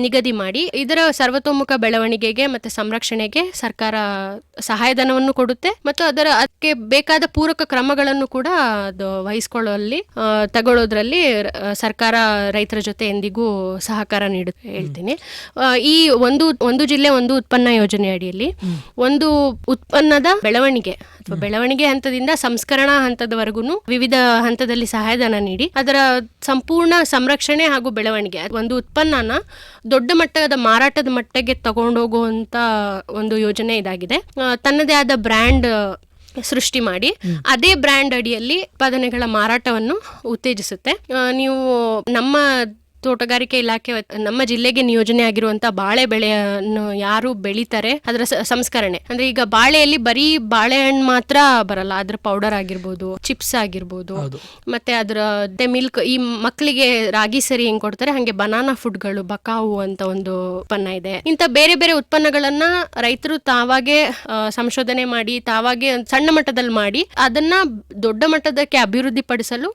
ನಿಗದಿ ಮಾಡಿ.
ಇದರ ಸರ್ವತೋಮುಖ ಬೆಳವಣಿಗೆಗೆ ಮತ್ತೆ ಸಂರಕ್ಷಣೆಗೆ ಸರ್ಕಾರ ಸಹಾಯಧನವನ್ನು ಕೊಡುತ್ತೆ. ಮತ್ತು ಅದರ ಅದಕ್ಕೆ ಬೇಕಾದ ಪೂರಕ ಕ್ರಮಗಳನ್ನು ಕೂಡ ಅದು ವಹಿಸ್ಕೊಳ್ಳುವಲ್ಲಿ ಆ, ತಗೊಳ್ಳೋದ್ರಲ್ಲಿ ಸರ್ಕಾರ ರೈತರ ಜೊತೆ ಎಂದಿಗೂ ಸಹಕಾರ ನೀಡುತ್ತೆ ಹೇಳ್ತೀನಿ. ಈ ಒಂದು ಒಂದು ಜಿಲ್ಲೆ ಒಂದು ಉತ್ಪನ್ನ ಯೋಜನೆ ಅಡಿಯಲ್ಲಿ ಒಂದು ಉತ್ಪನ್ನದ ಬೆಳವಣಿಗೆ ಅಥವಾ ಬೆಳವಣಿಗೆ ಹಂತದಿಂದ ಸಂಸ್ಕರಣಾ ಹಂತದವರೆಗೂ ವಿವಿಧ ಹಂತದಲ್ಲಿ ಸಹಾಯಧನ ನೀಡಿ ಅದರ ಸಂಪೂರ್ಣ ಸಂರಕ್ಷಣೆ ಹಾಗೂ ಬೆಳವಣಿಗೆ. ಒಂದು ಉತ್ಪನ್ನನ ದೊಡ್ಡ ಮಟ್ಟದ ಮಾರಾಟದ ಮಟ್ಟಿಗೆ ತಗೊಂಡೋಗುವಂತ ಒಂದು ಯೋಜನೆ ಇದಾಗಿದೆ. ತನ್ನದೇ ಆದ ಬ್ರ್ಯಾಂಡ್ ಸೃಷ್ಟಿ ಮಾಡಿ ಅದೇ ಬ್ರ್ಯಾಂಡ್ ಅಡಿಯಲ್ಲಿ ಉತ್ಪಾದನೆಗಳ ಮಾರಾಟವನ್ನು ಉತ್ತೇಜಿಸುತ್ತೆ. ನೀವು ನಮ್ಮ ತೋಟಗಾರಿಕೆ ಇಲಾಖೆ ನಮ್ಮ ಜಿಲ್ಲೆಗೆ ನಿಯೋಜನೆ ಆಗಿರುವಂತ ಬಾಳೆ ಬೆಳೆಯನ್ನು ಯಾರು ಬೆಳೀತಾರೆ ಅದರ ಸಂಸ್ಕರಣೆ. ಅಂದ್ರೆ ಈಗ ಬಾಳೆಯಲ್ಲಿ ಬರೀ ಬಾಳೆಹಣ್ಣು ಮಾತ್ರ ಬರಲ್ಲ ಅದ್ರ ಪೌಡರ್ ಆಗಿರ್ಬೋದು ಚಿಪ್ಸ್ ಆಗಿರ್ಬೋದು. ಮತ್ತೆ ಅದರ ಮಿಲ್ಕ್ ಈ ಮಕ್ಕಳಿಗೆ ರಾಗಿ ಸರಿ ಹೆಂಗ್ ಕೊಡ್ತಾರೆ ಹಂಗೆ ಬನಾನಾ ಫುಡ್ಗಳು ಬಕಾವು ಅಂತ ಒಂದು ಉತ್ಪನ್ನ ಇದೆ. ಇಂಥ ಬೇರೆ ಬೇರೆ ಉತ್ಪನ್ನಗಳನ್ನ ರೈತರು ತಾವಾಗೆ ಸಂಶೋಧನೆ ಮಾಡಿ ತಾವಾಗೆ ಸಣ್ಣ ಮಟ್ಟದಲ್ಲಿ ಮಾಡಿ ಅದನ್ನ ದೊಡ್ಡ ಮಟ್ಟದಕ್ಕೆ ಅಭಿವೃದ್ಧಿ ಪಡಿಸಲು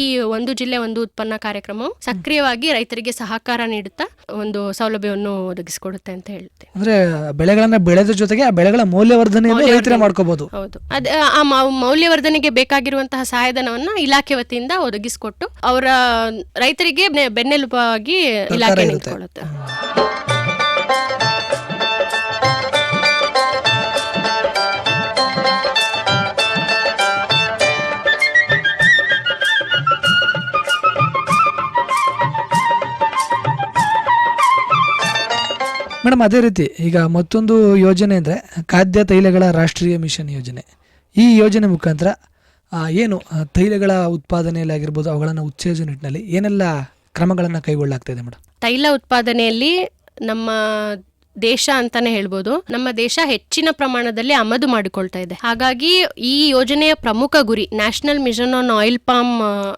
ಈ ಒಂದು ಜಿಲ್ಲೆ ಒಂದು ಉತ್ಪನ್ನ ಕಾರ್ಯಕ್ರಮವು ಸಕ್ರಿಯವಾಗಿ ರೈತರಿಗೆ ಸಹಕಾರ ನೀಡುತ್ತಾ ಒಂದು ಸೌಲಭ್ಯವನ್ನು ಒದಗಿಸಿಕೊಡುತ್ತೆ ಅಂತ ಹೇಳ್ತೇನೆ.
ಅಂದ್ರೆ ಬೆಳೆಗಳನ್ನ ಬೆಳೆದ ಜೊತೆಗೆ ಆ ಬೆಳೆಗಳ ಮೌಲ್ಯವರ್ಧನೆ. ರೈತರೇ ಮಾಡ್ಕೋಬಹುದು
ಹೌದು. ಅದ ಆ ಮೌಲ್ಯವರ್ಧನೆಗೆ ಬೇಕಾಗಿರುವಂತಹ ಸಹಾಯಧನವನ್ನ ಇಲಾಖೆ ವತಿಯಿಂದ ಒದಗಿಸಿಕೊಟ್ಟು ಅವರ ರೈತರಿಗೆ ಬೆನ್ನೆಲುಬಾಗಿ ಇಲಾಖೆ. ನಿಂತ್ಕೊಳ್ಳುತ್ತೆ.
ಮೇಡಮ್, ಅದೇ ರೀತಿ ಈಗ ಮತ್ತೊಂದು ಯೋಜನೆ ಅಂದರೆ ಖಾದ್ಯ ತೈಲಗಳ ರಾಷ್ಟ್ರೀಯ ಮಿಷನ್ ಯೋಜನೆ. ಈ ಯೋಜನೆ ಮುಖಾಂತರ ಏನು ತೈಲಗಳ ಉತ್ಪಾದನೆಯಲ್ಲಿ ಆಗಿರ್ಬೋದು, ಅವುಗಳನ್ನು ಉತ್ತೇಜನ ನಿಟ್ಟಿನಲ್ಲಿ ಏನೆಲ್ಲ ಕ್ರಮಗಳನ್ನು ಕೈಗೊಳ್ಳಲಾಗ್ತಾ ಇದೆ ಮೇಡಮ್?
ತೈಲ ಉತ್ಪಾದನೆಯಲ್ಲಿ ನಮ್ಮ ದೇಶ ಅಂತಾನೆ ಹೇಳ್ಬೋದು. ನಮ್ಮ ದೇಶ ಹೆಚ್ಚಿನ ಪ್ರಮಾಣದಲ್ಲಿ ಆಮದು ಮಾಡಿಕೊಳ್ತಾ ಇದೆ. ಹಾಗಾಗಿ ಈ ಯೋಜನೆಯ ಪ್ರಮುಖ ಗುರಿ national mission on oil palm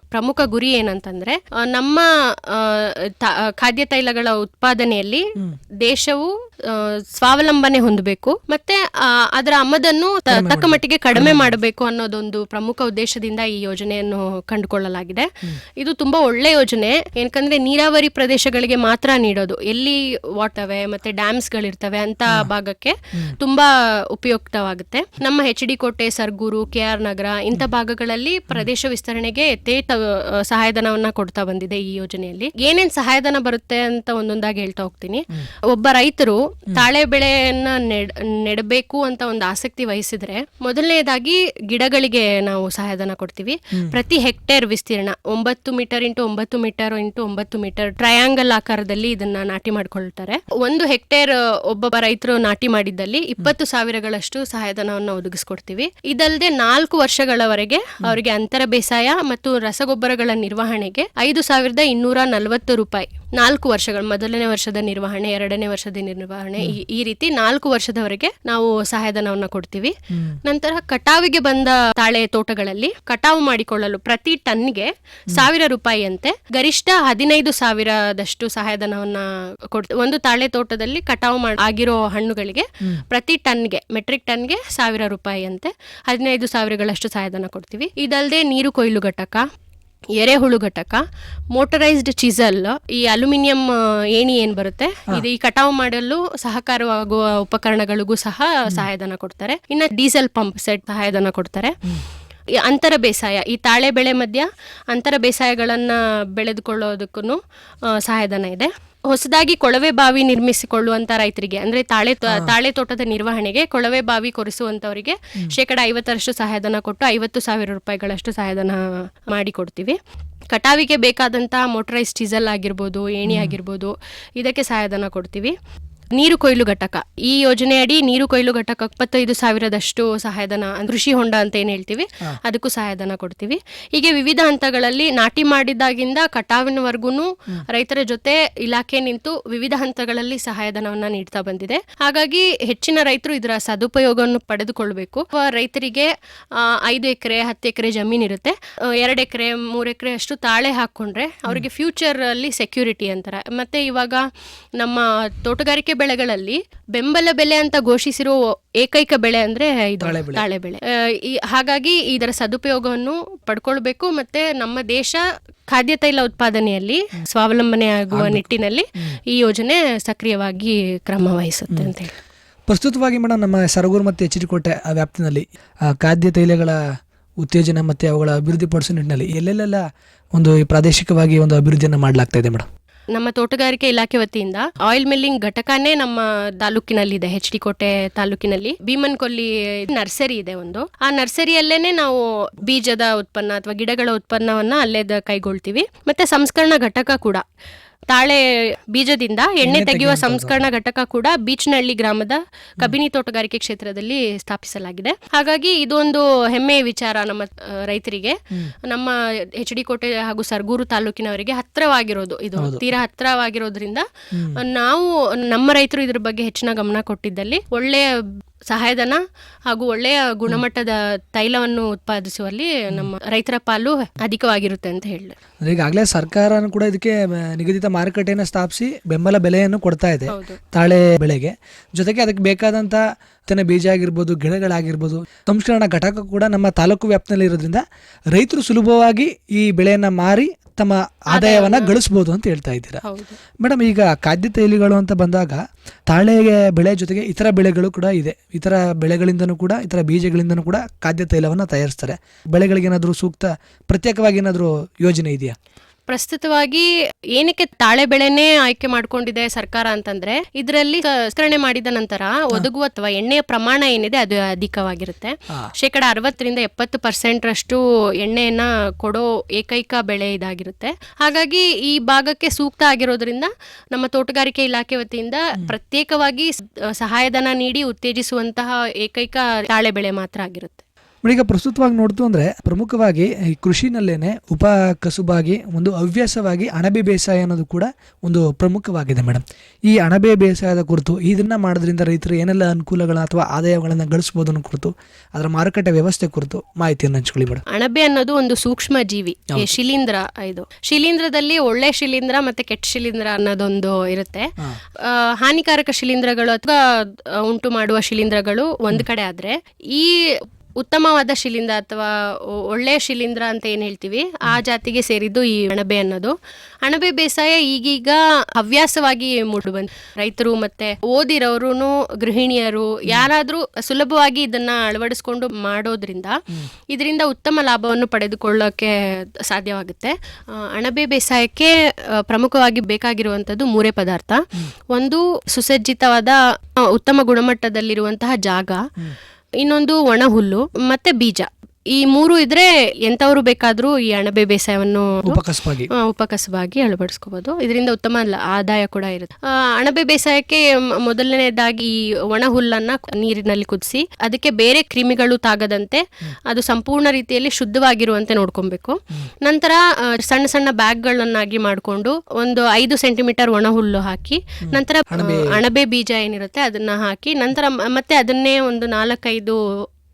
ಪ್ರಮುಖ ಗುರಿ ಏನಂತಂದ್ರೆ ನಮ್ಮ ಖಾದ್ಯ ತೈಲಗಳ ಉತ್ಪಾದನೆಯಲ್ಲಿ ದೇಶವು ಸ್ವಾವಲಂಬನೆ ಹೊಂದಬೇಕು. ಮತ್ತೆ ಅದರ ಆಮದನ್ನು ತಕ್ಕ ಮಟ್ಟಿಗೆ ಕಡಿಮೆ ಮಾಡಬೇಕು ಅನ್ನೋದೊಂದು ಪ್ರಮುಖ ಉದ್ದೇಶದಿಂದ ಈ ಯೋಜನೆಯನ್ನು ಕಂಡುಕೊಳ್ಳಲಾಗಿದೆ. ಇದು ತುಂಬಾ ಒಳ್ಳೆ ಯೋಜನೆ. ಏನಕಂದ್ರೆ ನೀರಾವರಿ ಪ್ರದೇಶಗಳಿಗೆ ಮಾತ್ರ ನೀಡೋದು. ಎಲ್ಲಿ ವಾಟವೆ ಮತ್ತೆ ಡ್ಯಾಮ್ಸ್ ಗಳಿರ್ತವೆ ಅಂತ ಭಾಗಕ್ಕೆ ತುಂಬಾ ಉಪಯುಕ್ತವಾಗುತ್ತೆ. ನಮ್ಮ ಹೆಚ್ ಡಿ ಕೋಟೆ ಸರ್ಗೂರು ಕೆ ಆರ್ ನಗರ ಇಂಥ ಭಾಗಗಳಲ್ಲಿ ಪ್ರದೇಶ ವಿಸ್ತರಣೆಗೆ ಯಥೇತ ಸಹಾಯಧನವನ್ನ ಕೊಡ್ತಾ ಬಂದಿದೆ ಈ ಯೋಜನೆಯಲ್ಲಿ. ಏನೇನ್ ಸಹಾಯಧನ ಬರುತ್ತೆ ಅಂತ ಒಂದೊಂದಾಗಿ ಹೇಳ್ತಾ ಹೋಗ್ತೀನಿ. ಒಬ್ಬ ರೈತರು ತಾಳೆ ಬೆಳೆಯನ್ನ ನೆಡ್ ನೆಡಬೇಕು ಅಂತ ಒಂದು ಆಸಕ್ತಿ ವಹಿಸಿದ್ರೆ ಮೊದಲನೇದಾಗಿ ಗಿಡಗಳಿಗೆ ನಾವು ಸಹಾಯಧನ ಕೊಡ್ತೀವಿ. ಪ್ರತಿ ಹೆಕ್ಟೇರ್ ವಿಸ್ತೀರ್ಣ ಒಂಬತ್ತು ಮೀಟರ್ ಇಂಟು ಒಂಬತ್ತು ಮೀಟರ್ ಇಂಟು ಒಂಬತ್ತು ಮೀಟರ್ ಟ್ರಯಾಂಗಲ್ ಆಕಾರದಲ್ಲಿ ಇದನ್ನ ನಾಟಿ ಮಾಡ್ಕೊಳ್ತಾರೆ. ಒಂದು ಹೆಕ್ಟೇರ್ ಒಬ್ಬೊಬ್ಬ ರೈತರು ನಾಟಿ ಮಾಡಿದ್ದಲ್ಲಿ ಇಪ್ಪತ್ತು ಸಾವಿರಗಳಷ್ಟು ಸಹಾಯಧನವನ್ನು ಒದಗಿಸ್ಕೊಡ್ತೀವಿ. ಇದಲ್ಲದೆ ನಾಲ್ಕು ವರ್ಷಗಳವರೆಗೆ ಅವರಿಗೆ ಅಂತರ ಬೇಸಾಯ ಮತ್ತು ರಸಗೊಬ್ಬರಗಳ ನಿರ್ವಹಣೆಗೆ ಐದು ಸಾವಿರದ ಇನ್ನೂರ ನಲವತ್ತು ರೂಪಾಯಿ. ನಾಲ್ಕು ವರ್ಷಗಳು ಮೊದಲನೇ ವರ್ಷದ ನಿರ್ವಹಣೆ ಎರಡನೇ ವರ್ಷದ ನಿರ್ವಹಣೆ ಈ- ಈ ರೀತಿ ನಾಲ್ಕು ವರ್ಷದವರೆಗೆ ನಾವು ಸಹಾಯಧನವನ್ನ ಕೊಡ್ತೀವಿ. ನಂತರ ಕಟಾವಿಗೆ ಬಂದ ತಾಳೆ ತೋಟಗಳಲ್ಲಿ ಕಟಾವು ಮಾಡಿಕೊಳ್ಳಲು ಪ್ರತಿ ಟನ್ಗೆ ಸಾವಿರ ರೂಪಾಯಿಯಂತೆ ಗರಿಷ್ಠ ಹದಿನೈದು ಸಾವಿರದಷ್ಟು ಸಹಾಯಧನವನ್ನ ಕೊಡ್ತೀವಿ ಒಂದು ತಾಳೆ ತೋಟದಲ್ಲಿ ಕಟಾವು ಮಾಡಿ ಆಗಿರೋ ಹಣ್ಣುಗಳಿಗೆ ಪ್ರತಿ ಟನ್ಗೆ ಮೆಟ್ರಿಕ್ ಟನ್ಗೆ ಸಾವಿರ ರೂಪಾಯಿ ಅಂತೆ ಹದಿನೈದು ಸಾವಿರಗಳಷ್ಟು ಸಹಾಯಧನ ಕೊಡ್ತೀವಿ. ಇದಲ್ಲದೆ ನೀರು ಕೊಯ್ಲು ಘಟಕ ಎರೆಹುಳು ಘಟಕ ಮೋಟರೈಸ್ಡ್ ಚಿಸಲ್ ಈ ಅಲ್ಯೂಮಿನಿಯಂ ಏಣಿ ಏನು ಬರುತ್ತೆ? ಇದು ಈ ಕಟಾವು ಮಾಡಲು ಸಹಕಾರವಾಗುವ ಉಪಕರಣಗಳಿಗೂ ಸಹ ಸಹಾಯಧನ ಕೊಡ್ತಾರೆ. ಇನ್ನು ಡೀಸೆಲ್ ಪಂಪ್ ಸೆಟ್ ಸಹಾಯಧನ ಕೊಡ್ತಾರೆ. ಅಂತರ ಬೇಸಾಯ ಈ ತಾಳೆ ಬೆಳೆ ಮಧ್ಯ ಅಂತರ ಬೇಸಾಯಗಳನ್ನ ಬೆಳೆದುಕೊಳ್ಳೋದಕ್ಕೂ ಸಹಾಯಧನ ಇದೆ. ಹೊಸದಾಗಿ ಕೊಳವೆ ಬಾವಿ ನಿರ್ಮಿಸಿಕೊಳ್ಳುವಂತ ರೈತರಿಗೆ ಅಂದ್ರೆ ತಾಳೆ ತೋ- ತಾಳೆ ತೋಟದ ನಿರ್ವಹಣೆಗೆ ಕೊಳವೆ ಬಾವಿ ಕೊರಿಸುವಂತವರಿಗೆ ಶೇಕಡ ಐವತ್ತರಷ್ಟು ಸಹಾಯಧನ ಕೊಟ್ಟು ಐವತ್ತು ಸಾವಿರ ರೂಪಾಯಿಗಳಷ್ಟು ಸಹಾಯಧನ ಮಾಡಿಕೊಡ್ತೀವಿ ಕಟಾವಿಗೆ ಬೇಕಾದಂತಹ ಮೋಟರೈಸ್ ಡೀಸೆಲ್ ಆಗಿರ್ಬೋದು ಏಣಿ ಆಗಿರ್ಬೋದು ಇದಕ್ಕೆ ಸಹಾಯಧನ ಕೊಡ್ತೀವಿ. ನೀರು ಕೊಯ್ಲು ಘಟಕ. ಈ ಯೋಜನೆಯಡಿ ನೀರು ಕೊಯ್ಲು ಘಟಕ ಇಪ್ಪತ್ತೈದು ಸಾವಿರದಷ್ಟು ಸಹಾಯಧನ ಕೃಷಿ ಹೊಂಡ ಅಂತ ಏನು ಹೇಳ್ತೀವಿ? ಅದಕ್ಕೂ ಸಹಾಯಧನ ಕೊಡ್ತೀವಿ. ಹೀಗೆ ವಿವಿಧ ಹಂತಗಳಲ್ಲಿ ನಾಟಿ ಮಾಡಿದಾಗಿಂದ ಕಟಾವಿನವರೆಗೂ ರೈತರ ಜೊತೆ ಇಲಾಖೆ ನಿಂತು ವಿವಿಧ ಹಂತಗಳಲ್ಲಿ ಸಹಾಯಧನವನ್ನ ನೀಡ್ತಾ ಬಂದಿದೆ. ಹಾಗಾಗಿ ಹೆಚ್ಚಿನ ರೈತರು ಇದರ ಸದುಪಯೋಗವನ್ನು ಪಡೆದುಕೊಳ್ಬೇಕು. ರೈತರಿಗೆ ಐದು ಎಕರೆ ಹತ್ತು ಎಕರೆ ಜಮೀನ್ ಇರುತ್ತೆ. ಎರಡು ಎಕರೆ ಮೂರು ಎಕರೆ ಅಷ್ಟು ತಾಳೆ ಹಾಕೊಂಡ್ರೆ ಅವರಿಗೆ ಫ್ಯೂಚರ್ ಅಲ್ಲಿ ಸೆಕ್ಯೂರಿಟಿ ಅಂತಾರೆ. ಮತ್ತೆ ಇವಾಗ ನಮ್ಮ ತೋಟಗಾರಿಕೆ ಬೆಳೆಗಳಲ್ಲಿ ಬೆಂಬಲ ಬೆಲೆ ಅಂತ ಘೋಷಿಸಿರೋ ಏಕೈಕ ಬೆಳೆ ಅಂದ್ರೆ ಇದು ತಾಳೆ ಬೆಳೆ ಈ ಹಾಗಾಗಿ ಇದರ ಸದುಪಯೋಗವನ್ನು ಪಡ್ಕೊಳ್ಬೇಕು ಮತ್ತೆ ನಮ್ಮ ದೇಶ ಖಾದ್ಯ ತೈಲ ಉತ್ಪಾದನೆಯಲ್ಲಿ ಸ್ವಾವಲಂಬನೆ ಆಗುವ ನಿಟ್ಟಿನಲ್ಲಿ ಈ ಯೋಜನೆ ಸಕ್ರಿಯವಾಗಿ ಕ್ರಮ ವಹಿಸುತ್ತೆ ಅಂತ ಹೇಳಿ
ಪ್ರಸ್ತುತವಾಗಿ ಮೇಡಮ್ ನಮ್ಮ ಸರಗೂರು ಮತ್ತು ಎಚ್ಚರಿಕೋಟೆ ವ್ಯಾಪ್ತಿನಲ್ಲಿ ಖಾದ್ಯ ತೈಲಗಳ ಉತ್ತೇಜನ ಮತ್ತು ಅವುಗಳ ಅಭಿವೃದ್ಧಿಪಡಿಸೋ ನಿಟ್ಟಿನಲ್ಲಿ ಎಲ್ಲೆಲ್ಲೆಲ್ಲ ಒಂದು ಪ್ರಾದೇಶಿಕವಾಗಿ ಒಂದು ಅಭಿವೃದ್ಧಿಯನ್ನು ಮಾಡಲಾಗ್ತಾ ಇದೆ ಮೇಡಮ್
ನಮ್ಮ ತೋಟಗಾರಿಕೆ ಇಲಾಖೆ ವತಿಯಿಂದ ಆಯಿಲ್ ಮಿಲ್ಲಿಂಗ್ ಘಟಕನೇ ನಮ್ಮ ತಾಲೂಕಿನಲ್ಲಿದೆ ಹೆಚ್ ಡಿ ಕೋಟೆ ತಾಲೂಕಿನಲ್ಲಿ. ಭೀಮನ್ಕೊಲ್ಲಿ ನರ್ಸರಿ ಇದೆ ಒಂದು. ಆ ನರ್ಸರಿಯಲ್ಲೇನೆ ನಾವು ಬೀಜದ ಉತ್ಪನ್ನ ಅಥವಾ ಗಿಡಗಳ ಉತ್ಪನ್ನವನ್ನ ಅಲ್ಲೇ ಕೈಗೊಳ್ತೀವಿ. ಮತ್ತೆ ಸಂಸ್ಕರಣಾ ಘಟಕ ಕೂಡ. ತಾಳೆ ಬೀಜದಿಂದ ಎಣ್ಣೆ ತೆಗೆಯುವ ಸಂಸ್ಕರಣಾ ಘಟಕ ಕೂಡ ಬೀಚ್ನಹಳ್ಳಿ ಗ್ರಾಮದ ಕಬಿನಿ ತೋಟಗಾರಿಕೆ ಕ್ಷೇತ್ರದಲ್ಲಿ ಸ್ಥಾಪಿಸಲಾಗಿದೆ. ಹಾಗಾಗಿ ಇದೊಂದು ಹೆಮ್ಮೆಯ ವಿಚಾರ ನಮ್ಮ ರೈತರಿಗೆ. ನಮ್ಮ ಎಚ್ ಡಿ ಕೋಟೆ ಹಾಗೂ ಸರ್ಗೂರು ತಾಲೂಕಿನವರಿಗೆ ಹತ್ತಿರವಾಗಿರೋದು ಇದು. ತೀರಾ ಹತ್ತಿರವಾಗಿರೋದ್ರಿಂದ ನಾವು ನಮ್ಮ ರೈತರು ಇದ್ರ ಬಗ್ಗೆ ಹೆಚ್ಚಿನ ಗಮನ ಕೊಟ್ಟಿದ್ದಲ್ಲಿ ಒಳ್ಳೆಯ ಸಹಾಯಧನ ಹಾಗೂ ಒಳ್ಳೆಯ ಗುಣಮಟ್ಟದ ತೈಲವನ್ನು ಉತ್ಪಾದಿಸುವಲ್ಲಿ ನಮ್ಮ ರೈತರ ಪಾಲು ಅಧಿಕವಾಗಿರುತ್ತೆ ಅಂತ ಹೇಳಿ
ಈಗಾಗಲೇ ಸರ್ಕಾರನೂ ಕೂಡ ಇದಕ್ಕೆ ನಿಗದಿತ ಮಾರುಕಟ್ಟೆಯನ್ನು ಸ್ಥಾಪಿಸಿ ಬೆಂಬಲ ಬೆಲೆಯನ್ನು ಕೊಡ್ತಾ ಇದೆ ತಾಳೆ ಬೆಳೆಗೆ. ಜೊತೆಗೆ ಅದಕ್ಕೆ ಬೇಕಾದಂತ ತನ್ನ ಬೀಜ ಆಗಿರ್ಬೋದು ಗಿಡಗಳಾಗಿರ್ಬೋದು ಸಂಸ್ಕರಣಾ ಘಟಕ ಕೂಡ ನಮ್ಮ ತಾಲೂಕು ವ್ಯಾಪ್ತಿನಲ್ಲಿ ಇರೋದ್ರಿಂದ ರೈತರು ಸುಲಭವಾಗಿ ಈ ಬೆಳೆಯನ್ನು ಮಾರಿ ತಮ್ಮ ಆದಾಯವನ್ನ ಗಳಿಸಬಹುದು ಅಂತ ಹೇಳ್ತಾ ಇದ್ದೀರಾ? ಮೇಡಮ್ ಈಗ ಖಾದ್ಯ ತೈಲಿಗಳು ಅಂತ ಬಂದಾಗ ತಾಳೆಗೆ ಬೆಳೆ ಜೊತೆಗೆ ಇತರ ಬೆಳೆಗಳು ಕೂಡ ಇದೆ. ಇತರ ಬೆಳೆಗಳಿಂದನೂ ಕೂಡ ಇತರ ಬೀಜಗಳಿಂದನೂ ಕೂಡ ಖಾದ್ಯ ತೈಲವನ್ನು ತಯಾರಿಸ್ತಾರೆ. ಬೆಳೆಗಳಿಗೆ ಏನಾದರೂ ಸೂಕ್ತ ಪ್ರತ್ಯೇಕವಾಗಿ ಏನಾದರೂ ಯೋಜನೆ ಇದೆಯಾ?
ಪ್ರಸ್ತುತವಾಗಿ ಏನಕ್ಕೆ ತಾಳೆ ಬೆಳೆನೇ ಆಯ್ಕೆ ಮಾಡ್ಕೊಂಡಿದೆ ಸರ್ಕಾರ ಅಂತಂದ್ರೆ ಇದರಲ್ಲಿ ಸಂಸ್ಕರಣೆ ಮಾಡಿದ ನಂತರ ಒದಗುವ ಅಥವಾ ಎಣ್ಣೆಯ ಪ್ರಮಾಣ ಏನಿದೆ ಅದು ಅಧಿಕವಾಗಿರುತ್ತೆ. ಶೇಕಡ ಅರವತ್ತರಿಂದ ಎಪ್ಪತ್ತು ಪರ್ಸೆಂಟ್ ರಷ್ಟು ಎಣ್ಣೆಯನ್ನ ಕೊಡೋ ಏಕೈಕ ಬೆಳೆ ಇದಾಗಿರುತ್ತೆ. ಹಾಗಾಗಿ ಈ ಭಾಗಕ್ಕೆ ಸೂಕ್ತ ಆಗಿರೋದ್ರಿಂದ ನಮ್ಮ ತೋಟಗಾರಿಕೆ ಇಲಾಖೆ ವತಿಯಿಂದ ಪ್ರತ್ಯೇಕವಾಗಿ ಸಹಾಯಧನ ನೀಡಿ ಉತ್ತೇಜಿಸುವಂತಹ ಏಕೈಕ ತಾಳೆ ಬೆಳೆ ಮಾತ್ರ ಆಗಿರುತ್ತೆ.
ಈಗ ಪ್ರಸ್ತುತವಾಗಿ ನೋಡ್ತು ಅಂದರೆ ಪ್ರಮುಖವಾಗಿ ಈ ಕೃಷಿನಲ್ಲೇನೆ ಉಪ ಕಸುಬಾಗಿ ಒಂದು ಹವ್ಯಾಸವಾಗಿ ಅಣಬೆ ಬೇಸಾಯ ಅನ್ನೋದು ಕೂಡ ಒಂದು ಪ್ರಮುಖವಾಗಿದೆ ಮೇಡಮ್ ಈ ಅಣಬೆ ಬೇಸಾಯದ ಕುರಿತು ಇದನ್ನ ಮಾಡೋದ್ರಿಂದ ರೈತರು ಏನೆಲ್ಲ ಅನುಕೂಲಗಳ ಅಥವಾ ಆದಾಯಗಳನ್ನು ಗಳಿಸ್ಬೋದು ಅನ್ನೋ ಕುರಿತು ಅದರ ಮಾರುಕಟ್ಟೆ ವ್ಯವಸ್ಥೆ ಕುರಿತು ಮಾಹಿತಿಯನ್ನು ಹಂಚ್ಕೊಳ್ಳಿ ಮೇಡಮ್
ಅಣಬೆ ಅನ್ನೋದು ಒಂದು ಸೂಕ್ಷ್ಮ ಜೀವಿ ಶಿಲೀಂಧ್ರ ಇದು. ಶಿಲೀಂಧ್ರದಲ್ಲಿ ಒಳ್ಳೆ ಶಿಲೀಂಧ್ರ ಮತ್ತೆ ಕೆಟ್ಟ ಶಿಲೀಂಧ್ರ ಅನ್ನೋದೊಂದು ಇರುತ್ತೆ. ಹಾನಿಕಾರಕ ಶಿಲೀಂಧ್ರಗಳು ಅಥವಾ ಉಂಟು ಮಾಡುವ ಶಿಲೀಂಧ್ರಗಳು ಒಂದ್ ಕಡೆ ಆದ್ರೆ ಈ ಉತ್ತಮವಾದ ಶಿಲೀಂಧ್ರ ಅಥವಾ ಒಳ್ಳೆಯ ಶಿಲೀಂಧ್ರ ಅಂತ ಏನು ಹೇಳ್ತೀವಿ? ಆ ಜಾತಿಗೆ ಸೇರಿದ್ದು ಈ ಅಣಬೆ ಅನ್ನೋದು. ಅಣಬೆ ಬೇಸಾಯ ಈಗೀಗ ಹವ್ಯಾಸವಾಗಿ ಮೂಡು ಬಂದ್ ರೈತರು ಮತ್ತೆ ಓದಿರೋರು ಗೃಹಿಣಿಯರು ಯಾರಾದರೂ ಸುಲಭವಾಗಿ ಇದನ್ನ ಅಳವಡಿಸ್ಕೊಂಡು ಮಾಡೋದ್ರಿಂದ ಇದರಿಂದ ಉತ್ತಮ ಲಾಭವನ್ನು ಪಡೆದುಕೊಳ್ಳೋಕೆ ಸಾಧ್ಯವಾಗುತ್ತೆ. ಅಣಬೆ ಬೇಸಾಯಕ್ಕೆ ಪ್ರಮುಖವಾಗಿ ಬೇಕಾಗಿರುವಂಥದ್ದು ಮೂರೇ ಪದಾರ್ಥ. ಒಂದು ಸುಸಜ್ಜಿತವಾದ ಉತ್ತಮ ಗುಣಮಟ್ಟದಲ್ಲಿರುವಂತಹ ಜಾಗ. ಇನ್ನೊಂದು ಒಣ ಹುಲ್ಲು ಮತ್ತೆ ಬೀಜ. ಈ ಮೂರು ಇದ್ರೆ ಎಂತವರು ಬೇಕಾದ್ರೂ ಈ ಅಣಬೆ ಬೇಸಾಯವನ್ನು
ಉಪಕಸವಾಗಿ
ಆ, ಉಪಕಸಬಾಗಿ ಅಳವಡಿಸ್ಕೋಬಹುದು ಇದರಿಂದ ಉತ್ತಮ ಆದಾಯ ಕೂಡ ಇರುತ್ತೆ. ಅಣಬೆ ಬೇಸಾಯಕ್ಕೆ ಮೊದಲನೇದಾಗಿ ಈ ಒಣ ಹುಲ್ಲನ್ನ ನೀರಿನಲ್ಲಿ ಕುದಿಸಿ ಅದಕ್ಕೆ ಬೇರೆ ಕ್ರಿಮಿಗಳು ತಾಗದಂತೆ ಅದು ಸಂಪೂರ್ಣ ರೀತಿಯಲ್ಲಿ ಶುದ್ಧವಾಗಿರುವಂತೆ ನೋಡ್ಕೊಬೇಕು. ನಂತರ ಸಣ್ಣ ಸಣ್ಣ ಬ್ಯಾಗ್ಗಳನ್ನಾಗಿ ಮಾಡಿಕೊಂಡು ಒಂದು ಐದು ಸೆಂಟಿಮೀಟರ್ ಒಣ ಹುಲ್ಲು ಹಾಕಿ ನಂತರ ಅಣಬೆ. ಬೀಜ ಏನಿರುತ್ತೆ ಅದನ್ನ ಹಾಕಿ ನಂತರ ಮತ್ತೆ ಅದನ್ನೇ ಒಂದು ನಾಲ್ಕೈದು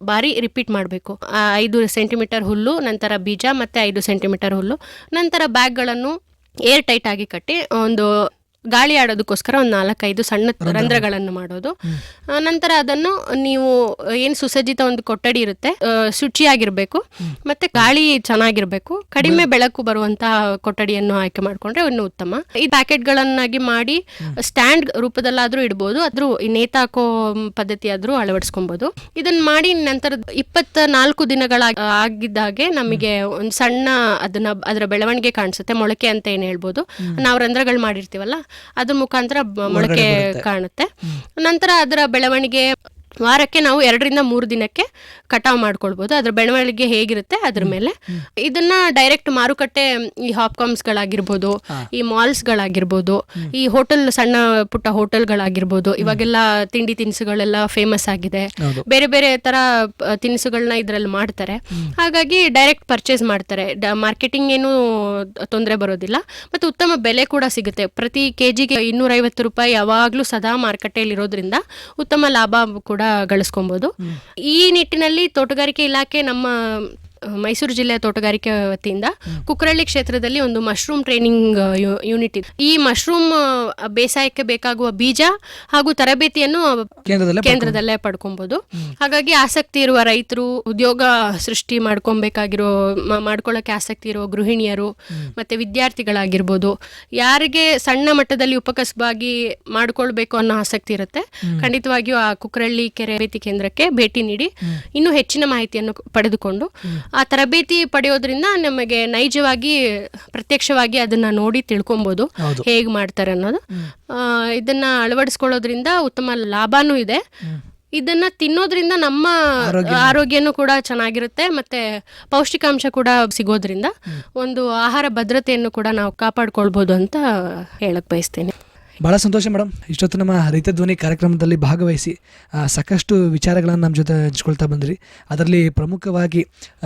ಬಾರಿ ರಿಪೀಟ್ ಮಾಡಬೇಕು. ಐದು ಸೆಂಟಿಮೀಟರ್ ಹುಲ್ಲು, ನಂತರ ಬೀಜ ಮತ್ತು ಐದು ಸೆಂಟಿಮೀಟರ್ ಹುಲ್ಲು. ನಂತರ ಬ್ಯಾಗ್ಗಳನ್ನು ಏರ್ ಟೈಟ್ ಆಗಿ ಕಟ್ಟಿ ಒಂದು ಗಾಳಿ ಆಡೋದಕ್ಕೋಸ್ಕರ ಒಂದು ನಾಲ್ಕೈದು ಸಣ್ಣ ರಂಧ್ರಗಳನ್ನು ಮಾಡೋದು. ನಂತರ ಅದನ್ನು ನೀವು ಏನು ಸುಸಜ್ಜಿತ ಒಂದು ಕೊಠಡಿ ಇರುತ್ತೆ ಶುಚಿಯಾಗಿರಬೇಕು. ಮತ್ತೆ ಗಾಳಿ ಚೆನ್ನಾಗಿರಬೇಕು. ಕಡಿಮೆ ಬೆಳಕು ಬರುವಂತಹ ಕೊಠಡಿಯನ್ನು ಆಯ್ಕೆ ಮಾಡಿಕೊಂಡ್ರೆ ಇನ್ನು ಉತ್ತಮ. ಈ ಪ್ಯಾಕೆಟ್ಗಳನ್ನಾಗಿ ಮಾಡಿ ಸ್ಟ್ಯಾಂಡ್ ರೂಪದಲ್ಲಾದರೂ ಇಡ್ಬೋದು ಅದ್ರೂ ಈ ನೇತಾಕೋ ಪದ್ಧತಿ ಆದ್ರೂ ಅಳವಡಿಸ್ಕೊಬಹುದು ಇದನ್ನ ಮಾಡಿ ನಂತರ ಇಪ್ಪತ್ತ ನಾಲ್ಕು ದಿನಗಳ ಆಗಿದ್ದಾಗೆ ನಮಗೆ ಒಂದು ಸಣ್ಣ ಅದನ್ನ ಅದರ ಬೆಳವಣಿಗೆ ಕಾಣಿಸುತ್ತೆ ಮೊಳಕೆ ಅಂತ ಏನು ಹೇಳ್ಬೋದು. ನಾವು ರಂಧ್ರಗಳು ಮಾಡಿರ್ತೀವಲ್ಲ ಅದ್ರ ಮುಖಾಂತರ ಮೊಳಕೆ ಕಾಣುತ್ತೆ. ನಂತರ ಅದರ ಬೆಳವಣಿಗೆ ವಾರಕ್ಕೆ ನಾವು ಎರಡರಿಂದ ಮೂರು ದಿನಕ್ಕೆ ಕಟಾವು ಮಾಡ್ಕೊಳ್ಬೋದು. ಅದ್ರ ಬೆಳವಣಿಗೆ ಹೇಗಿರುತ್ತೆ ಅದ್ರ ಮೇಲೆ. ಇದನ್ನ ಡೈರೆಕ್ಟ್ ಮಾರುಕಟ್ಟೆ ಈ ಹಾಪ್ಕಾಮ್ಸ್ಗಳಾಗಿರ್ಬೋದು ಈ ಮಾಲ್ಸ್ಗಳಾಗಿರ್ಬೋದು ಈ ಹೋಟೆಲ್ ಸಣ್ಣ ಪುಟ್ಟ ಹೋಟೆಲ್ಗಳಾಗಿರ್ಬೋದು ಇವಾಗೆಲ್ಲ ತಿಂಡಿ ತಿನಿಸುಗಳೆಲ್ಲ ಫೇಮಸ್ ಆಗಿದೆ. ಬೇರೆ ಬೇರೆ ತರ ತಿನಿಸುಗಳನ್ನ ಇದ್ರಲ್ಲಿ ಮಾಡ್ತಾರೆ. ಹಾಗಾಗಿ ಡೈರೆಕ್ಟ್ ಪರ್ಚೇಸ್ ಮಾಡ್ತಾರೆ. ಮಾರ್ಕೆಟಿಂಗ್ ಏನು ತೊಂದರೆ ಬರೋದಿಲ್ಲ. ಮತ್ತು ಉತ್ತಮ ಬೆಲೆ ಕೂಡ ಸಿಗುತ್ತೆ. ಪ್ರತಿ ಕೆಜಿಗೆ ಇನ್ನೂರೈವತ್ತು ರೂಪಾಯಿ ಯಾವಾಗಲೂ ಸದಾ ಮಾರುಕಟ್ಟೆಯಲ್ಲಿ ಇರೋದ್ರಿಂದ ಉತ್ತಮ ಲಾಭ ಕೂಡ ಗಳಿಸ್ಕೊಬಹುದು ಈ ನಿಟ್ಟಿನಲ್ಲಿ ತೋಟಗಾರಿಕೆ ಇಲಾಖೆ ನಮ್ಮ ಮೈಸೂರು ಜಿಲ್ಲೆಯ ತೋಟಗಾರಿಕೆ ವತಿಯಿಂದ ಕುಕ್ರಳ್ಳಿ ಕ್ಷೇತ್ರದಲ್ಲಿ ಒಂದು ಮಶ್ರೂಮ್ ಟ್ರೈನಿಂಗ್ ಯೂನಿಟ್ ಇದೆ. ಈ ಮಶ್ರೂಮ್ ಬೇಸಾಯಕ್ಕೆ ಬೇಕಾಗುವ ಬೀಜ ಹಾಗೂ ತರಬೇತಿಯನ್ನು
ಕೇಂದ್ರದಲ್ಲೇ
ಪಡ್ಕೊಬಹುದು ಹಾಗಾಗಿ ಆಸಕ್ತಿ ಇರುವ ರೈತರು ಉದ್ಯೋಗ ಸೃಷ್ಟಿ ಮಾಡ್ಕೊಬೇಕಾಗಿರೋ ಮಾಡ್ಕೊಳ್ಳೋಕೆ ಆಸಕ್ತಿ ಇರುವ ಗೃಹಿಣಿಯರು ಮತ್ತೆ ವಿದ್ಯಾರ್ಥಿಗಳಾಗಿರ್ಬೋದು ಯಾರಿಗೆ ಸಣ್ಣ ಮಟ್ಟದಲ್ಲಿ ಉಪಕಸಬಾಗಿ ಮಾಡ್ಕೊಳ್ಬೇಕು ಅನ್ನೋ ಆಸಕ್ತಿ ಇರುತ್ತೆ. ಖಂಡಿತವಾಗಿಯೂ ಆ ಕುಕ್ರಳ್ಳಿ ಕೆರೆ ಕೇಂದ್ರಕ್ಕೆ ಭೇಟಿ ನೀಡಿ ಇನ್ನೂ ಹೆಚ್ಚಿನ ಮಾಹಿತಿಯನ್ನು ಪಡೆದುಕೊಂಡು ಆ ತರಬೇತಿ ಪಡೆಯೋದ್ರಿಂದ ನಮಗೆ ನೈಜವಾಗಿ ಪ್ರತ್ಯಕ್ಷವಾಗಿ ಅದನ್ನ ನೋಡಿ ತಿಳ್ಕೊಬಹುದು ಹೇಗೆ ಮಾಡ್ತಾರೆ ಅನ್ನೋದು. ಇದನ್ನ ಅಳವಡಿಸ್ಕೊಳ್ಳೋದ್ರಿಂದ ಉತ್ತಮ ಲಾಭನೂ ಇದೆ. ಇದನ್ನ ತಿನ್ನೋದ್ರಿಂದ ನಮ್ಮ ಆರೋಗ್ಯನೂ ಕೂಡ ಚೆನ್ನಾಗಿರುತ್ತೆ ಮತ್ತೆ ಪೌಷ್ಟಿಕಾಂಶ ಕೂಡ ಸಿಗೋದ್ರಿಂದ ಒಂದು ಆಹಾರ ಭದ್ರತೆಯನ್ನು ಕೂಡ ನಾವು ಕಾಪಾಡ್ಕೊಳ್ಬೋದು ಅಂತ ಹೇಳಕ್ ಬಯಸ್ತೇನೆ.
ಭಾಳ ಸಂತೋಷ ಮೇಡಮ್. ಇಷ್ಟೊತ್ತು ನಮ್ಮ ರೈತ ಧ್ವನಿ ಕಾರ್ಯಕ್ರಮದಲ್ಲಿ ಭಾಗವಹಿಸಿ ಸಾಕಷ್ಟು ವಿಚಾರಗಳನ್ನು ನಮ್ಮ ಜೊತೆ ಹಂಚ್ಕೊಳ್ತಾ ಬಂದ್ರಿ. ಅದರಲ್ಲಿ ಪ್ರಮುಖವಾಗಿ